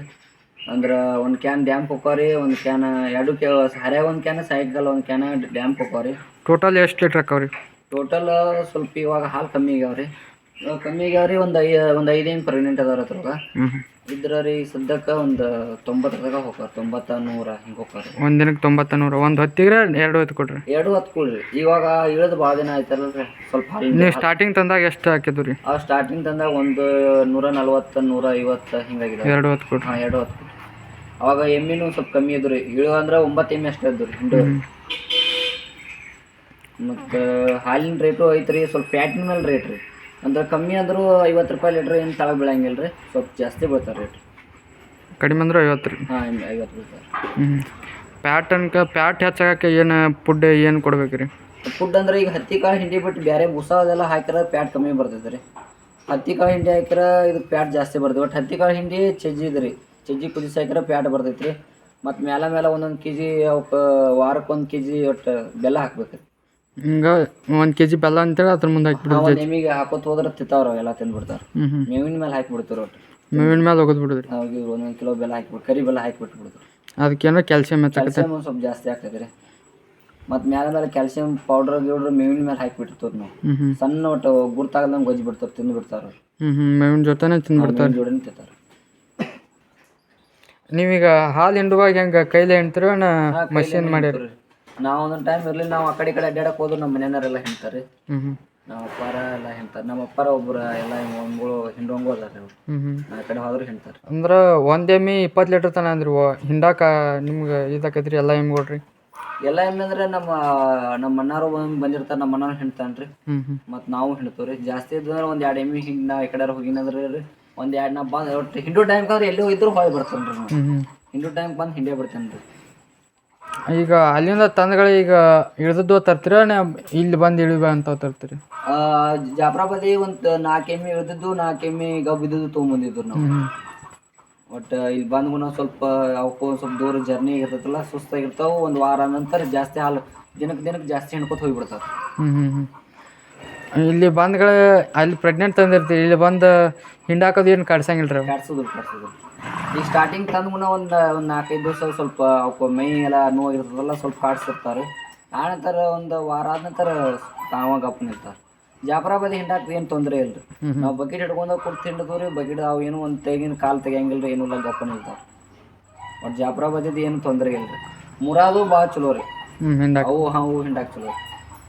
ಅಂದ್ರೆ ಒಂದು ಕ್ಯಾನ್ ಡ್ಯಾಮ್ ಕೊಕ್ಕೋರಿ ಒಂದು ಕ್ಯಾನ್ ಎರಡು ಕೆ ಹರ್ಯಾಗ ಒಂದು ಕ್ಯಾನ್ ಸಾಯಂಕಾಲ ಒಂದು ಕ್ಯಾನ್ ಡ್ಯಾಮ್ ಕೊಕ್ಕೋರಿ ಟೋಟಲ್ ಎಷ್ಟು ಲೀಟ್ರ್ ಅಕ್ಕಾವ ರೀ ಟೋಟಲ್ ಸ್ವಲ್ಪ ಇವಾಗ ಹಾಲು ಕಮ್ಮಿ ಆಗ್ಯಾವ್ರಿ. ಇವಾಗ ಕಮ್ಮಿ ಆಗ್ಯಾವ್ರಿ ಒಂದು ಐ ಒಂದು ಐದೇನು ಪ್ರೆಗ್ನೆಂಟ್ ಅದಾರ ಅದ್ರಾಗ. ಇದ್ರಿ ರೀ ಸದ್ಯಕ್ಕೆ ಒಂದು ತೊಂಬತ್ತರಾಗ ಹೋಗ್ತಾರೆ ತೊಂಬತ್ತ ನೂರ ಹಿಂಗೆ ಹೋಗ್ತಾರೆ ಒಂದು ದಿನಕ್ಕೆ ತೊಂಬತ್ತ ನೂರ ಒಂದು ಹೊತ್ತಿಗೆ ಎರಡು ಹೊತ್ತು ಕೊಡ್ರಿ. ಎರಡು ಹತ್ತು ಕೊಡ್ರಿ. ಇವಾಗ ಇಳಿದು ಭಾಳ ದಿನ ಆಯ್ತಲ್ಲ ಸ್ವಲ್ಪ ಹಾಲು ನೀವು ಸ್ಟಾರ್ಟಿಂಗ್ ತಂದಾಗ ಎಷ್ಟು ಹಾಕಿದ್ರಿ ಆ ಸ್ಟಾರ್ಟಿಂಗ್ ತಂದಾಗ ಒಂದು ನೂರ ನಲ್ವತ್ತು ನೂರ ಐವತ್ತು ಹಿಂಗಾಗಿದೆ ಎರಡು ಹತ್ತು ಕೊಡ್ರಿ. ಹಾಂ ಎರಡು ಹತ್ತು ಅವಾಗ ಎಮ್ಮಿನೂ ಸ್ವಲ್ಪ ಕಮ್ಮಿ ಇದ್ರು ರೀ ಇಳು ಅಂದ್ರೆ ಒಂಬತ್ತು ಎಮ್ಮೆ ಅಷ್ಟೇ ಇದ್ದು ರೀ ಹಿಂಡು ಮತ್ತು ಹಾಲಿನ ರೇಟು ಐತ್ರಿ ಸ್ವಲ್ಪ ಫ್ಯಾಟಿನ ಮೇಲೆ ರೇಟ್ ರೀ. ಅಂದ್ರೆ ಕಮ್ಮಿ ಅಂದರೂ ಐವತ್ತು ರೂಪಾಯಿ ಲೀಟ್ರ್ ಏನು ತಳ ಬೀಳಂಗಿಲ್ಲ ರೀ ಸ್ವಲ್ಪ ಜಾಸ್ತಿ ಬೀಳ್ತಾರೆ ರೇಟ್ ಕಡಿಮೆ ಅಂದ್ರೆ ಐವತ್ತು ರೀ. ಹಾಂ ಐವತ್ತು ಬೀಳ್ತಾರೆ ಹ್ಞೂ ಪ್ಯಾಟ್ ಅನ್ಕ ಪ್ಯಾಟ್ ಹೆಚ್ಚಾಗಕ್ಕೆ ಏನು ಫುಡ್ ಏನು ಕೊಡ್ಬೇಕು ರೀ ಫುಡ್ ಅಂದ್ರೆ ಈಗ ಹತ್ತಿ ಕಾಳು ಹಿಂಡಿ ಬಿಟ್ಟು ಬೇರೆ ಬುಸ ಅದೆಲ್ಲ ಹಾಕಿರ ಪ್ಯಾಟ್ ಕಮ್ಮಿ ಬರ್ತೈತೆ ರೀ ಹತ್ತಿ ಕಾಳು ಹಿಂಡಿ ಹಾಕಿರ ಇದಕ್ಕೆ ಪ್ಯಾಟ್ ಜಾಸ್ತಿ ಬರ್ತದೆ ಬಟ್ ಹತ್ತಿ ಕಾಳು ಹಿಂಡಿ ಚಜ್ಜಿದು ರೀ ಚಜ್ಜಿ ಕುದಿಸಿ ಹಾಕಿದ್ರೆ ಪ್ಯಾಟ್ ಬರ್ತೈತೆ ರೀ ಮತ್ತು ಮೇಲೆ ಮೇಲೆ ಒಂದೊಂದು ಕೆ ಜಿ ಅವಕ್ಕೆ ವಾರಕ್ಕೆ ಒಂದು ಕೆ ಜಿ ಒಟ್ಟು ಬೆಲ್ಲ ಹಾಕ್ಬೇಕು ಹಿಂಗೆ ಒಂದು ಕೆ ಜಿ ಬೆಲ್ಲ ಅಂತೇಳಿ ಅದ್ರ ಮುಂದೆ ಹಾಕ್ಬಿಡ್ತಾರೆ ನಿಮಗೆ ಹಾಕೋತ ಹೋದ್ರೆ ತಿಂತಾವ್ರ ಎಲ್ಲ ತಿಂದ್ಬಿಡ್ತಾರೆ. ಮೇವಿನ ಮೇಲೆ ಹಾಕಿಬಿಡ್ತಾರೆ ಒಟ್ಟು. ಮೇವಿನ ಮೇಲೆ ಹೋಗೋದು ಬಿಡೋದು ಅವಾಗ ಒಂದೊಂದು ಕಿಲೋ ಬೆಲ್ಲ ಹಾಕಿಬಿಟ್ಟು ಕರಿ ಬೆಲ್ಲ ಹಾಕಿಬಿಟ್ಟು ಬಿಡ್ತಾರೆ ಅದಕ್ಕೇನೋ ಕ್ಯಾಲ್ಸಿಯಂ ಕ್ಯಾಲ್ಸಿಯಂ ಒಂದು ಸ್ವಲ್ಪ ಜಾಸ್ತಿ ಆಗ್ತದೆ ರೀ ಮತ್ತು ಮೇಲೆ ಮೇಲೆ ಕ್ಯಾಲ್ಸಿಯಂ ಪೌಡರ್ ಗಿಡ್ರ ಮೇವಿನ ಮೇಲೆ ಹಾಕಿ ನಾವು. ಸಣ್ಣ ಒಟ್ಟು ಗುರ್ತಾಗದಂಗೆ ಗೊಜ್ಜಿ ಬಿಡ್ತಾರೆ ತಿಂದು ಬಿಡ್ತಾರೆ ಹ್ಞೂ ಮೇವಿನ ಜೊತೆನೇ ತಿಂದ್ಬಿಡ್ತಾರೆ ಜೋಡಿನ ತಿಂತಾರೆ ನೀವೀಗ ಹಾಲು ಹಿಂಡುವಾಗ ಹೆಂಗ ಕೈಲೇ ಹಿಂಡ್ತೀರ ಮಷಿನ್ ಮಾಡ್ಯಾರ ನಾವು ಒಂದೊಂದು ಟೈಮ್ ಇರಲಿಲ್ಲ ನಾವು ಆ ಕಡೆ ಈ ಕಡೆ ಅಡ್ಡಾಡಕ್ಕೆ ಹೋದ್ರು ನಮ್ಮ ಮನೆಯವರೆಲ್ಲ ಹಿಂಡ್ತಾರೆ. ಹ್ಞೂ ಹ್ಞೂ ನಮ್ಮ ಅಪ್ಪಾರ ಎಲ್ಲ ಹಿಂಡ್ತಾರೆ. ನಮ್ಮ ಅಪ್ಪಾರ ಒಬ್ರು ಎಲ್ಲ ಹಿಂಗಳು ಹಿಂಡೋಂಗು ಅದಾರ ಅವ್ರು. ಹ್ಞೂ ಹ್ಞೂ ಆ ಕಡೆ ಹೋದ್ರೆ ಹಿಂಡ್ತಾರೆ. ಅಂದ್ರೆ ಒಂದು ಎಮ್ಮಿ ಇಪ್ಪತ್ತು ಲೀಟರ್ ತನ ಅಂದ್ರಿ ಹಿಂಡಾಕ ನಿಮ್ಗೆ ಇದಾಕೈತ್ರಿ ಎಲ್ಲ ಎಮ್ಮೆ ಕೊಡ್ರಿ ಎಲ್ಲ ಎಮ್ಮಿ ಅಂದ್ರೆ ನಮ್ಮ ನಮ್ಮ ಅಣ್ಣಾರು ಬಂದಿರ್ತಾರ ಬಂದಿರ್ತಾರೆ ನಮ್ಮ ಅಣ್ಣಾರು ಹಿಂಡ್ತಾನ್ರಿ. ಹ್ಞೂ ಹ್ಞೂ ಮತ್ತು ನಾವು ಹಿಂಡ್ತೀವಿ ರೀ ಜಾಸ್ತಿ ಇದ್ರೆ ಒಂದು ಎರಡು ಎಮ್ಮಿ ಹಿಂಗೆ ನಾವು ಈ ಕಡೆ ಹೋಗಿನಂದ್ರೆ ರೀ ಒಂದು ಎರಡ್ ನಾ ಬಂದು ಒಟ್ಟು. ಹಿಂಡು ಟೈಮ್ ಅಂದ್ರೆ ಎಲ್ಲಿ ಹೋಗಿದ್ರು ಹೋಗಿ ಬರ್ತಾನೆ ರೀ ಹ್ಞೂ ಹಿಂಡು ಟೈಮ್ ಬಂದ್ ಹಿಂಡೇ ಬಿಡ್ತಾನೆ ರೀ. ಈಗ ಅಲ್ಲಿಂದ ತಂದಗಳ ಈಗ ಇಳಿದದ್ದು ತರ್ತೀರ ಇಲ್ಲಿ ಬಂದು ಇಳಿಬ ಅಂತ ತರ್ತೀರಿ? ಆ, ಜಾಫ್ರಾಬಾದಿ ಒಂದ್ ನಾಲ್ಕು ಎಮ್ಮೆ ಇಳ್ದಿದ್ದು ನಾಲ್ಕು ಎಮ್ಮೆ ಗಬ್ ಇದ್ದದ್ದು ತೊಗೊಂಬಂದಿದ್ರು ನಾವು. ಬಟ್ ಇಲ್ಲಿ ಬಂದು ನಾವು ಸ್ವಲ್ಪ ಅವಕ್ಕೂ ಸ್ವಲ್ಪ ದೂರ ಜರ್ನಿ ಇರ್ತೈತಲ್ಲ ಸುಸ್ತಾಗಿರ್ತಾವ ಒಂದು ವಾರ ನಂತರ ಜಾಸ್ತಿ ಹಾಲು ದಿನಕ್ಕೆ ದಿನಕ್ಕೆ ಜಾಸ್ತಿ ಹಿಂಡ್ಕೊತ ಹೋಗ್ಬಿಡ್ತಾವೆ ಹ್ಞೂ ಹ್ಞೂ ಹ್ಞೂ ಇಲ್ಲಿ ಬಂದ್ಗಳ ಅಲ್ಲಿ ಪ್ರೆಗ್ನೆಂಟ್ ತಂದಿರ್ತೀವಿ. ಇಲ್ಲಿ ಬಂದು ಹಿಂಡಾಕೋದು ಏನು ಕಾಡ್ಸಂಗಿಲ್ಲ ರೀ ಕಾಡ್ಸೋದಿಲ್ಲ ಕಾಡ್ಸೋದಿಲ್ಲ ಈಗ ಸ್ಟಾರ್ಟಿಂಗ್ ತಂದು ಮುನ್ನ ಒಂದು ಒಂದು ನಾಲ್ಕೈದು ದಿವಸ ಸ್ವಲ್ಪ ಅವಕ್ಕೆ ಮೈ ಎಲ್ಲ ನೋವು ಇರ್ತದಲ್ಲ ಸ್ವಲ್ಪ ಕಾಡ್ಸಿರ್ತಾರೆ. ಆನಂತರ ಒಂದು ವಾರ ಆದ ನಂತರ ತಾವಾಗ ಅಪ್ಪನಿರ್ತಾರೆ ಇರ್ತಾರೆ ಜಾಫರಾಬಾದಿ ಹಿಂಡಾಕ್ ಏನು ತೊಂದರೆ ಇಲ್ಲ ರೀ ನಾವು ಬಕೆಟ್ ಹಿಡ್ಕೊಂಡು ಕೊಟ್ಟು ತಿಂಡಿದ್ವಿ ರೀ ಬಕೆಟ್ ಅವು ಏನು ಒಂದು ತೆಗಿನ ಕಾಲು ತೆಗಿಯಂಗಿಲ್ಲ ರೀ ಏನೂ ಇಲ್ಲ ಗಪ್ಪ ಇರ್ತಾವೆ ಬಟ್ ಏನು ತೊಂದರೆ ಇಲ್ಲ ರೀ ಮುರಾದು ಭಾಳ ಚಲೋ ರೀ. ಹ್ಞೂ ಹಿಂಡಾಕ ಅವು ಹೂ ಹಿಂಡಾಕ್ ಚಲೋ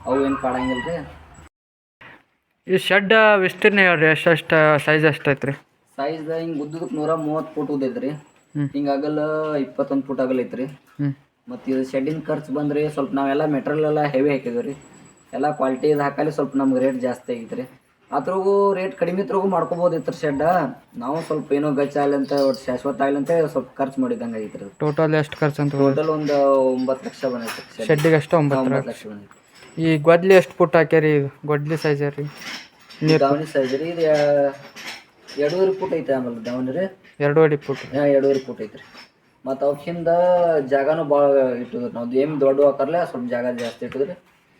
ಅವು ಏನು ಕಾಡಂಗಿಲ್ಲ ರೀ ಈ ಶೆಡ್ ವಿಸ್ತೀರ್ಣ ಹೇಳ್ರಿ? ಎಷ್ಟೆಷ್ಟು ಸೈಜ್ ಎಷ್ಟೈತೆ ರೀ ಸೈಜ್ ಹಿಂಗೆ ಉದ್ದಕ್ಕೆ ನೂರ ಮೂವತ್ತು ಫುಟ್ ಉದ್ದೈತ್ರಿ. ಹಿಂಗ ಆಗಲ್ಲ ಇಪ್ಪತ್ತೊಂದು ಫೂಟ್ ಆಗಲ್ಲ ಐತ್ರಿ. ಮತ್ತು ಇದು ಶೆಡ್ಡಿನ ಖರ್ಚು ಬಂದ್ರಿ ಸ್ವಲ್ಪ ನಾವೆಲ್ಲ ಮೆಟೀರಿಯಲ್ ಎಲ್ಲ ಹೆವಿ ಹಾಕಿದ್ವಿ ರೀ ಎಲ್ಲ ಕ್ವಾಲಿಟಿ ಇದು ಹಾಕಲಿ ಸ್ವಲ್ಪ ನಮ್ಗೆ ರೇಟ್ ಜಾಸ್ತಿ ಆಗೈತೆ ರೀ ಅದ್ರಾಗೂ ರೇಟ್ ಕಡಿಮೆ ಇದ್ರಾಗೂ ಮಾಡ್ಕೋಬೋದಿತ್ತು ಶೆಡ್ ನಾವು ಸ್ವಲ್ಪ ಏನೋ ಗಚ್ಚ ಆಗಲಿ ಅಂತ ಒಟ್ಟು ಶಾಶ್ವತ ಆಗಲಿ ಅಂತ ಸ್ವಲ್ಪ ಖರ್ಚು ಮಾಡಿದಂಗೆ ಐತ್ರಿ ಟೋಟಲ್ ಎಷ್ಟು ಖರ್ಚು ಅಂತ ಟೋಟಲ್ ಒಂದು ಒಂಬತ್ತು ಲಕ್ಷ ಬಂದೈತೆ ಶೆಡ್ ಶೆಡ್ಡಿಗೆ ಅಷ್ಟು ಒಂಬತ್ತು ಲಕ್ಷ ಬಂದೈತೆ ಈ ಗೊಡ್ಲಿ ಎಷ್ಟು ಫುಟ್ ಹಾಕ್ಯಾರಿ? ಇದು ಗೊಡ್ಲಿ ಸೈಜ್ ರೀ ದಾವಣಿ ಸೈಜ್ ರೀ ಇದು ಎರಡೂವರೆ ಫುಟ್ ಐತೆ ಆಮೇಲೆ ದಾವಣಿ ರೀ. ಎರಡೂವರೆ ಫುಟ್ ಹಾಂ ಎರಡೂವರೆ ಫುಟ್ ಐತ್ರಿ. ಮತ್ತು ಅವ್ಕ ಹಿಂದ ಜಾಗನೂ ಭಾಳ ಇಟ್ಟಿದ್ರು. ನಾವು ಏನು ದೊಡ್ಡ ಹಾಕರ್ಲೆ ಸ್ವಲ್ಪ ಜಾಗ ಜಾಸ್ತಿ ಇಟ್ಟಿದ್ರಿ.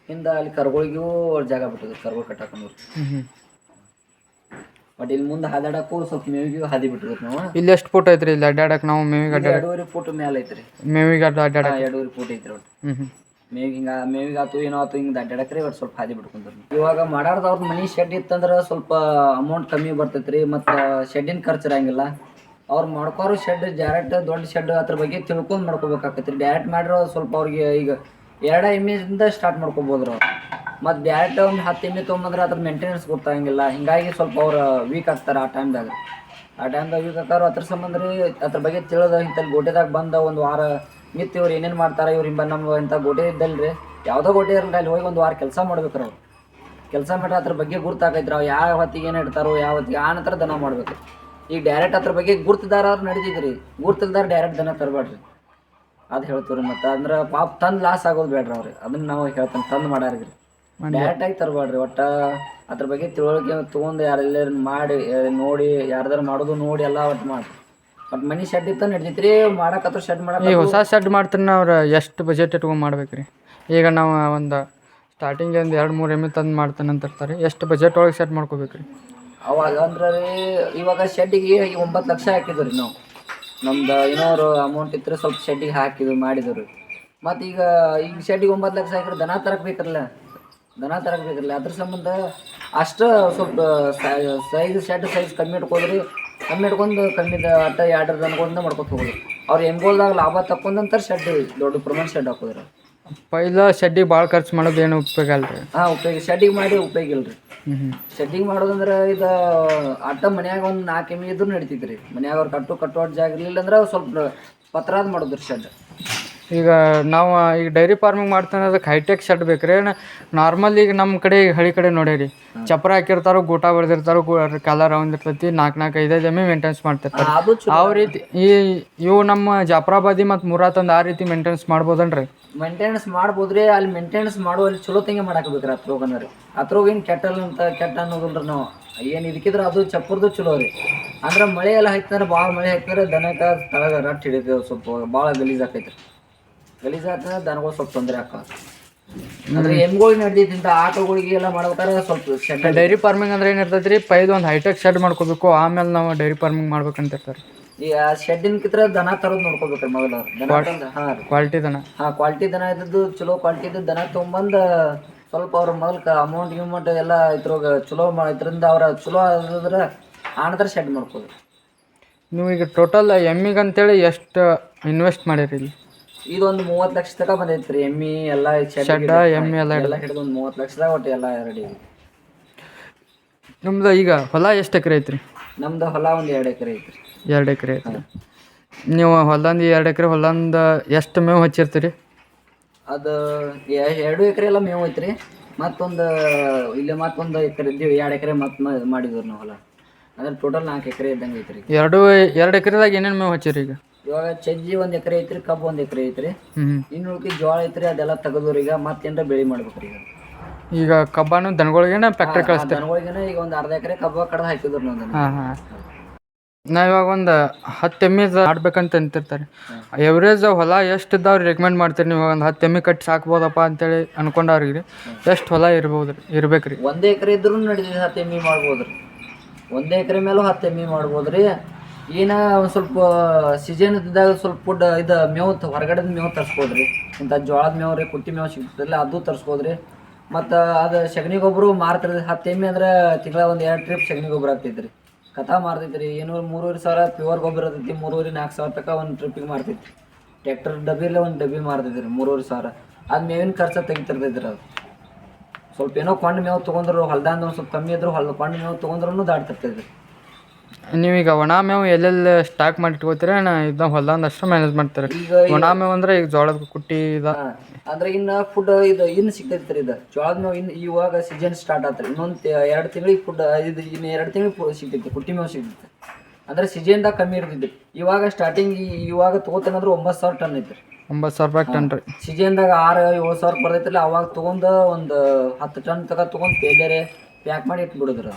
ಹಿಂದ ಅಲ್ಲಿ ಕರ್ಗಳಿಗೂ ಜಾಗ ಬಿಟ್ಟಿದ್ರು ಕರ್ಗಳು ಕಟ್ಟಾಕೊಂಡ್ರು ಹ್ಞೂ ಹ್ಞೂ ಬಟ್ ಇಲ್ಲಿ ಮುಂದೆ ಹಾದಾಡಕ್ಕೂ ಸ್ವಲ್ಪ ಮೇವಿಗೂ ಹಾದಿ ಬಿಟ್ಟಿದ್ರು ನಾವು. ಇಲ್ಲಿ ಎಷ್ಟು ಫುಟ್ ಐತ್ರಿ? ಇಲ್ಲಿ ಅಡ್ಡಾಡಕ್ಕೆ ನಾವು ಮೇವಿಗೆ ಅಡ್ಡಾಡ ಎರಡೂವರೆ ಫುಟ್ ಮೇಲೆ ಐತ್ರಿ. ಮೇವಿಗೆ ಅಡ್ಡ ಅಡ್ಡಾಡ ಎರಡೂವರೆ ಫುಟ್ ಐತ್ರಿ ಒಟ್ಟು. ಹ್ಞೂ ಹ್ಞೂ ಮೇವಿಗೆ ಹಿಂಗ, ಮೇವಿಗೆ ಆತು, ಏನೋ ಆತು, ಹಿಂಗೆ ಅಡ್ಡಾಡಕ್ರಿ ಒಟ್ಟು ಸ್ವಲ್ಪ ಹಾದಿ ಬಿಡ್ಕೊಂಡ್ರು ಇವಾಗ ಮಾಡಾರ್ದವ್ರ ಮನೆ ಶೆಡ್ ಇತ್ತಂದ್ರೆ ಸ್ವಲ್ಪ ಅಮೌಂಟ್ ಕಮ್ಮಿ ಬರ್ತೈತ್ರಿ, ಮತ್ತು ಶೆಡ್ಡಿನ ಖರ್ಚು ಇರಂಗಿಲ್ಲ. ಅವ್ರು ಮಾಡ್ಕೋರು ಶೆಡ್ ಡೈರೆಕ್ಟ್ ದೊಡ್ಡ ಶೆಡ್ ಅದ್ರ ಬಗ್ಗೆ ತಿಳ್ಕೊಂಡು ಮಾಡ್ಕೋಬೇಕಾಕತ್ರಿ. ಡೈರೆಕ್ಟ್ ಮಾಡಿರೋ ಸ್ವಲ್ಪ ಅವ್ರಿಗೆ ಈಗ ಎರಡು ಇಂದ ಸ್ಟಾರ್ಟ್ ಮಾಡ್ಕೊಬೋದು ಅವ್ರು. ಮತ್ತು ಡೈರೆಕ್ಟ್ ಒಂದು ಹತ್ತು ಎಮ್ಮೆ ತೊಗೊಂಬಂದ್ರೆ ಅದ್ರ ಮೇಂಟೆನೆನ್ಸ್ ಗೊತ್ತಾಗಂಗಿಲ್ಲ. ಹಿಂಗಾಗಿ ಸ್ವಲ್ಪ ಅವ್ರು ವೀಕ್ ಆಗ್ತಾರೆ ಆ ಟೈಮ್ದಾಗ ಆ ಟೈಮ್ದಾಗ ಆಕಾರ ಅದ್ರ ಸಂಬಂಧ ರೀ, ಅದ್ರ ಬಗ್ಗೆ ತಿಳಿದ ಇಂಥಲ್ಲಿ ಗೋಟೆದಾಗ ಬಂದ ಒಂದು ವಾರ ಮಿತ್ ಇವ್ರು ಏನೇನು ಮಾಡ್ತಾರೆ, ಇವ್ರು ಹಿಂಬ ನಮ್ಮ ಇಂಥ ಗೋಟೆ ಇದ್ದಲ್ರಿ ಯಾವುದೋ ಗೋಟೆ ಅಲ್ಲಿ ಹೋಗಿ ಒಂದು ವಾರ ಕೆಲಸ ಮಾಡ್ಬೇಕ್ರಿ ಅವ್ರು. ಕೆಲಸ ಮಾಡ್ರೆ ಅದ್ರ ಬಗ್ಗೆ ಗುರ್ತಾಕೈತ್ರಿ ಅವ್ರು. ಯಾವ ಹೊತ್ತಿಗೆ ಏನು ಇಡ್ತಾರೋ, ಯಾವ ಹೊತ್ತಿಗೆ ಆ ನಂತರ ದನ ಮಾಡ್ಬೇಕು. ಈಗ ಡೈರೆಕ್ಟ್ ಅದ್ರ ಬಗ್ಗೆ ಗುರ್ತದಾರ ನಡೀತಿದ್ರಿ ಗುರ್ತಿಲ್ದಾರ ಡೈರೆಕ್ಟ್ ದನ ತರಬೇಡ್ರಿ. ಅದು ಹೇಳ್ತೀವ್ರಿ ಮತ್ತು. ಅಂದ್ರೆ ಪಾಪ ತಂದು ಲಾಸ್ ಆಗೋದು ಬೇಡ್ರಿ ಅವ್ರಿ ಅದನ್ನ ನಾವು ಹೇಳ್ತಾನೆ ತಂದು ಮಾಡಾರ್ರಿ ಡೈರೆಕ್ಟ್ ಆಗಿ ತರಬೇಡ್ರಿ ಒಟ್ಟ. ಅದ್ರ ಬಗ್ಗೆ ತಿಳುವಳಿಕೆ ತೊಗೊಂಡು ಯಾರೆಲ್ಲ ಮಾಡಿ ನೋಡಿ ಯಾರ್ದಾರು ಮಾಡೋದು ನೋಡಿ ಎಲ್ಲ ಒಟ್ಟು ಮಾಡಿ. ಬಟ್ ಮನಿ ಶೆಡ್ ಇತ್ತ ನಡ್ದೈತ್ರಿ ಮಾಡಕತ್ರ ಶೆಡ್ ಮಾಡಕ್ ಈಗ ಹೊಸ ಶೆಡ್ ಮಾಡ್ತಾನೆ ಅವ್ರು ಎಷ್ಟು ಬಜೆಟ್ ಇಟ್ಕೊಂಡು ಮಾಡ್ಬೇಕ್ರಿ? ಈಗ ನಾವು ಒಂದು ಸ್ಟಾರ್ಟಿಂಗ್ ಒಂದು ಎರಡು ಮೂರು ಎಮ್ಮೆ ತಂದು ಮಾಡ್ತಾನೆ ಅಂತ ಇರ್ತಾರೆ ಎಷ್ಟು ಬಜೆಟ್ ಒಳಗೆ ಸೆಟ್ ಮಾಡ್ಕೋಬೇಕು ರೀ ಅವಾಗ ಅಂದ್ರೆ ರೀ ಇವಾಗ ಶೆಡ್ಡಿಗೆ ಒಂಬತ್ತು ಲಕ್ಷ ಹಾಕಿದ್ರಿ ನಾವು. ನಮ್ದು ಏನೋ ಅಮೌಂಟ್ ಇದ್ರೆ ಸ್ವಲ್ಪ ಶೆಡ್ಡಿಗೆ ಹಾಕಿದ್ವಿ ಮಾಡಿದ್ರು ಮತ್ತು ಈಗ ಈಗ ಶೆಡ್ಡಿಗೆ ಒಂಬತ್ತು ಲಕ್ಷ ಹಾಕಿದ್ರೆ ದನ ತರಕ್ಕೆ ಬೇಕಲ್ಲ. ದನ ತರಕ್ಕೆ ಬೇಕಲ್ಲ ಅದ್ರ ಸಂಬಂಧ ಅಷ್ಟು ಸ್ವಲ್ಪ ಸೈಜ್ ಶೆಡ್ ಸೈಜ್ ಕಮ್ಮಿ ಇಟ್ಕೊಳ್ರಿ. ಕಮ್ಮಿ ಇಟ್ಕೊಂಡು ಕಮ್ಮಿ ಅಟ್ಟ ಎರಡು ದನಗಳಿಂದ ಮಾಡ್ಕೊತ ಹೋಗೋದು ಅವ್ರು ಹೆಂಗೋಲ್ದಾಗ ಲಾಭ ತಕ್ಕೊಂಡಂತಾರೆ ಶೆಡ್ ದೊಡ್ಡ ಪ್ರಮಾಣ ಶೆಡ್ ಹಾಕೋದ್ರಿ. ಪೈಲ ಶೆಡ್ಡಿಗೆ ಭಾಳ ಖರ್ಚು ಮಾಡೋದು ಏನು ಉಪಯೋಗ ಅಲ್ರಿ ರೀ ಹಾಂ ಉಪಯೋಗ ಶೆಡ್ಡಿಗೆ ಮಾಡಿ ಉಪಯೋಗ ಇಲ್ರಿ. ಹ್ಞೂ ಶೆಡ್ಡಿಂಗ್ ಮಾಡೋದಂದ್ರೆ ಇದು ಅಟ್ಟ ಮನ್ಯಾಗ ಒಂದು ನಾಲ್ಕು ಎಮ್ಮೆ ಇದ್ರು ನಡೀತಿದ್ರಿ ಮನ್ಯಾಗ ಅವ್ರು ಕಟ್ಟು ಕಟ್ಟೋ ಜಾಗ ಇರ್ಲಿಲ್ಲ ಅಂದ್ರೆ ಸ್ವಲ್ಪ ಪತ್ರಾದ ಮಾಡೋದ್ರಿ ಶೆಡ್ ಈಗ ನಾವು ಈಗ ಡೈರಿ ಫಾರ್ಮಿಂಗ್ ಮಾಡ್ತೇನೆ ಅದಕ್ಕೆ ಹೈಟೆಕ್ ಶೆಡ್ ಬೇಕ್ರಿ. ನಾರ್ಮಲ್ ಈಗ ನಮ್ಮ ಕಡೆ ಈಗ ಹಳ್ಳಿ ಕಡೆ ನೋಡೇರಿ. ಚಪ್ರ ಹಾಕಿರ್ತಾರೋ ಗೂಟ ಬೆಳೆದಿರ್ತಾರೋ ಕಲರ್ ರೌಂಡ್ ಇರ್ತೈತಿ ನಾಲ್ಕು ನಾಲ್ಕು ಐದೈದು ಎಮ್ಮೆ ಮೇಂಟೆನ್ಸ್ ಮಾಡ್ತಿರ್ತಾರೆ. ಆ ರೀತಿ ಈ ಇವು ನಮ್ಮ ಜಾಫ್ರಾಬಾದಿ ಮತ್ತು ಮುರಾತಂದು ಆ ರೀತಿ ಮೇಂಟೆನ್ಸ್ ಮಾಡ್ಬೋದನ್ರಿ? ಮೇಂಟೆನೆನ್ಸ್ ಮಾಡ್ಬೋದ್ರಿ ಅಲ್ಲಿ ಮೇಂಟೆನೆನ್ಸ್ ಮಾಡುವಲ್ಲಿ ಚಲೋ ತಂಗೆ ಮಾಡಾಕಬೇಕ್ರಿ ಅತ್ರೋಗ ಅಂದ್ರೆ. ಅತ್ರೋಗ ಏನು ಕೆಟ್ಟಲ್ಲ ಅಂತ ಕೆಟ್ಟ ಅನ್ನೋದಿಲ್ರಿ ನಾವು. ಏನು ಇದಕ್ಕಿದ್ರೆ ಅದು ಚಪ್ಪರ್ದು ಚಲೋ ರೀ. ಅಂದ್ರೆ ಮಳೆ ಎಲ್ಲ ಹಾಕ್ತಾರೆ ಭಾಳ ಮಳೆ ಹಾಕ್ತಾರೆ ದನಕ ತಳಗ ರಟ್ ಹಿಡಿತೇವೆ ಸ್ವಲ್ಪ ಭಾಳ ಗಲೀಜ್ ಆಕೈತ್ರಿ. ಗಲೀಜ್ ಆದ್ರೆ ದನಗಳು ಸ್ವಲ್ಪ ತೊಂದರೆ ಆಕಾವ ಅಂದ್ರೆ ಎಮ್ಗಳಿಗೆ ನಡ್ದಿದ್ದಿಂದ ಆಟೋಗಳಿಗೆ ಎಲ್ಲ ಮಾಡ್ಬೇಕಾದ್ರೆ ಸ್ವಲ್ಪ ಡೈರಿ ಫಾರ್ಮಿಂಗ್ ಅಂದ್ರೆ ಏನಿರ್ತೈತಿ ರೀ ಪೈದು ಒಂದು ಹೈಟೆಕ್ ಶೆಡ್ ಮಾಡ್ಕೋಬೇಕು ಆಮೇಲೆ ನಾವು ಡೈರಿ ಫಾರ್ಮಿಂಗ್ ಮಾಡ್ಬೇಕಂತ ಇರ್ತಾರೆ. ಈ ಶೆಡ್ಡಿನ ಕಿತ್ರ ದನ ತರೋದು ನೋಡ್ಕೋಬೇಕ್ರಿ ಮೊದಲ. ಕ್ವಾಲಿಟಿ ದನ? ಹಾ ಕ್ವಾಲಿಟಿ ದನ ಇದ್ದದ್ದು ಚಲೋ ಕ್ವಾಲಿಟಿ ಇದ್ದ ದನ ತೊಗೊಂಬಂದ ಸ್ವಲ್ಪ ಅವ್ರ ಮೊದಲ್ಕ ಅಮೌಂಟ್ ಗಿಮೌಂಟ್ ಎಲ್ಲ ಇದ್ರಾಗ ಚಲೋ ಇದರಿಂದ ಇದ್ರಿಂದ ಅವ್ರ ಚಲೋ ಆದ್ರೆ ಆನಂತರ ಶೆಡ್ ಮಾಡ್ಕೋಬೇಕು. ನೀವು ಈಗ ಟೋಟಲ್ ಎಮ್ಮಿಗೆ ಅಂತೇಳಿ ಎಷ್ಟು ಇನ್ವೆಸ್ಟ್ ಮಾಡಿರಿ ಇಲ್ಲಿ? ಇದೊಂದು ಮೂವತ್ತು ಲಕ್ಷ ತನಕ ರೀ ಎಮ್ಮಿ ಎಲ್ಲ ಶೆಡ್ ಎಮ್ಮಿ ಎಮ್ಮೆ ಎಲ್ಲ ಎಲ್ಲ ಹಿಡಿದು. ಒಂದು ಮೂವತ್ತು ಲಕ್ಷದಾಗ ಒಟ್ಟು ಎಲ್ಲ ರೆಡಿ ನಿಮ್ದು ಈಗ ಹೊಲ ಎಷ್ಟು ಎಕರೆ ಐತ್ರಿ? ನಮ್ದು ಹೊಲ ಒಂದು ಎರಡು ಎಕರೆ ಐತ್ರಿ. ಎರಡು ಎಕರೆ ಐತ್ರಿ. ನೀವು ಹೊಲಂದು ಎರಡು ಎಕರೆ ಹೊಲಂದ ಎಷ್ಟು ಮೇವು ಹಚ್ಚಿರ್ತೀರಿ? ಅದು ಎರಡು ಎಕರೆ ಎಲ್ಲ ಮೇವು ಐತ್ರಿ. ಮತ್ತೊಂದು ಇಲ್ಲಿ ಮತ್ತೊಂದು ಎಕರೆ ಇದ್ದೀವಿ ಎರಡು ಎಕರೆ ಮತ್ತೆ ಮಾಡಿದ್ರು ನಾವು ಹೊಲ. ಅಂದ್ರೆ ಟೋಟಲ್ ನಾಲ್ಕು ಎಕರೆ ಇದ್ದಂಗೆ ಐತ್ರಿ ಎರಡು ಎರಡು ಎಕರೆದಾಗ ಏನೇನು ಮೇವು ಹಚ್ಚಿರಿ ಈಗ? ಇವಾಗ ಚಜ್ಜಿ ಒಂದ್ ಎಕರೆ ಐತ್ರಿ ಕಬ್ಬು ಒಂದ್ ಎಕರೆ ಐತ್ರಿ. ಇನ್ನು ಉಳ್ಕಿ ಜೋಳ ಐತ್ರಿ ಅದೆಲ್ಲ ತೆಗೆದವ್ರಿ ಈಗ ಮತ್ತೇನ್ರ ಬೆಳಿ ಮಾಡ್ಬೇಕ್ರಿ ಈಗ. ಈಗ ಕಬ್ಬಾನು ದನಗಳಿಗೇನ ಫ್ಯಾಕ್ಟ್ರಿ ಕಳಿಸ್ತೀವಿ ದನಗಳಿಗೆನ ಈಗ ಒಂದ್ ಅರ್ಧ ಎಕರೆ ಕಬ್ಬ ಕಡ್ದು ಹಾಕಿದ್ರು ನಾವು ದನ. ಹಾಂ ಹಾಂ. ನಾ ಇವಾಗ ಒಂದು ಹತ್ತು ಎಮ್ಮೆ ಆಡ್ಬೇಕಂತ ಅಂತಿರ್ತಾರೆ. ಎವರೇಜ್ ಹೊಲ ಎಷ್ಟು ಇದ್ದಾವ್ರಿ ರೆಕಮೆಂಡ್ ಮಾಡ್ತೀರಿ ನೀವು? ಒಂದು ಹತ್ತು ಎಮ್ಮೆ ಕಟ್ಟಿ ಸಾಕ್ಬೋದಪ್ಪ ಅಂತೇಳಿ ಅನ್ಕೊಂಡವ್ರಿಗೆ ಎಷ್ಟು ಹೊಲ ಇರ್ಬೋದು ರೀ ಇರ್ಬೇಕು ರೀ ಒಂದೇ ಎಕರೆ ಇದ್ರು ನಡೀತದೆ ಹತ್ತು ಎಮ್ಮಿ ಮಾಡ್ಬೋದ್ರಿ. ಒಂದೇ ಎಕರೆ ಮೇಲೂ ಹತ್ತು ಎಮ್ಮಿ ಮಾಡ್ಬೋದ್ರಿ. ಏನ ಒಂದು ಸ್ವಲ್ಪ ಸೀಸನ್ ಇದ್ದಾಗ ಸ್ವಲ್ಪ ಫುಡ್ ಇದು ಮೇವು ಹೊರಗಡೆದ ಮೇವು ತರಿಸ್ಬೋದ್ರಿ ಇಂಥ ಜೋಳದ ಮೇವು ರೀ ಕುಟ್ಟಿ ಮೇವು ಸಿಗ್ತದಲ್ಲ, ಅದು ತರಿಸ್ಬೋದ್ರಿ ಮತ್ತು ಅದು ಸಗಣಿ ಗೊಬ್ಬರ ಮಾರ್ತಿರ್ತೀವಿ ಹತ್ತು ಎಮ್ಮೆ ಅಂದ್ರೆ ತಿಂಗಳ ಒಂದು ಎರಡು ಟ್ರಿಪ್ ಸಗಣಿ ಗೊಬ್ಬರ ಆಗ್ತೈತ್ರಿ. ಕಥಾ ಮಾರ್ತೈತ್ರಿ ಏನು ಮೂರುವರೆ ಸಾವಿರ ಪ್ಯೂರ್ ಗೊಬ್ಬರ ಇರ್ತೈತಿ, ಮೂರುವರೆ ನಾಲ್ಕು ಸಾವಿರ ತನಕ ಒಂದು ಟ್ರಿಪ್ಪಿಗೆ ಮಾರ್ತೈತಿ ಟ್ರ್ಯಾಕ್ಟರ್ ಡಬ್ಬಿಲೇ ಒಂದು ಡಬ್ಬಿ ಮಾರ್ತೈತಿ ರೀ ಮೂರುವರೆ ಸಾವಿರ. ಅದು ಮೇವಿನ ಖರ್ಚು ತೆಗಿತಿರ್ತೈತ್ರಿ ಅದು. ಸ್ವಲ್ಪ ಏನೋ ಕೊಂಡು ಮೇವು ತೊಗೊಂಡ್ರು, ಹೊಲ್ದಾಂದ ಒಂದು ಸ್ವಲ್ಪ ಕಮ್ಮಿ ಇದ್ರು, ಹೊಲ್ ಕೊಂಡು ಮೇವು ತೊಗೊಂಡ್ರು ದಾಟ್ತಿರ್ತೈತಿ ನೀವೀಗ ಒಣ ಮೇವು ಎಲ್ಲೆಲ್ಲಿ ಸ್ಟಾಕ್ ಮಾಡಿ ಇಟ್ಕೋತೀರ? ನಾ ಇದ್ದ ಹೊಲ್ದಂದು ಅಷ್ಟು ಮ್ಯಾನೇಜ್ ಮಾಡ್ತಾರೆ? ಈಗ ಒಣ ಮೇವು ಅಂದ್ರೆ ಈಗ ಜೋಳದ ಕುಟ್ಟಿ ಇದ. ಹಾ, ಅಂದ್ರೆ ಇನ್ನ ಫುಡ್ ಇದು ಇನ್ನು ಸಿಗ್ತೈತ್ರಿ ಇದು. ಜೋಳದ ಮೇವು ಇನ್ ಇವಾಗ ಸೀಸನ್ ಸ್ಟಾರ್ಟ್ ಆತ್ರಿ. ಇನ್ನೊಂದು ಎರಡು ತಿಂಗಳಿಗೆ ಫುಡ್ ಇದು ಇನ್ನು ಎರಡು ತಿಂಗಳಿಗೆ ಸಿಗ್ತೈತಿ ಕುಟ್ಟಿ ಮೇವು ಸಿಗ್ತೈತಿ. ಅಂದ್ರೆ ಸೀಸನ್ದಾಗ ಕಮ್ಮಿ ಇರ್ತಿದ್ರಿ ಇವಾಗ ಸ್ಟಾರ್ಟಿಂಗ್ ಇವಾಗ ತಗೋತೇನಂದ್ರೆ ಒಂಬತ್ತು ಸಾವಿರ ಟನ್ ಐತ್ರಿ. ಒಂಬತ್ತು ಸಾವಿರ ರೂಪಾಯಿ ಟನ್ ರೀ. ಸೀಸನ್ದಾಗ ಆರು ಏಳು ಸಾವಿರ ಬರ್ತೈತಿಲ್ಲ ಅವಾಗ ತೊಗೊಂಡು ಒಂದು ಹತ್ತು ಟನ್ ತಗ ತಗೊಂಡ್ ಬೇರೆ ಪ್ಯಾಕ್ ಮಾಡಿ ಇಟ್ಬಿಡುದ್ರ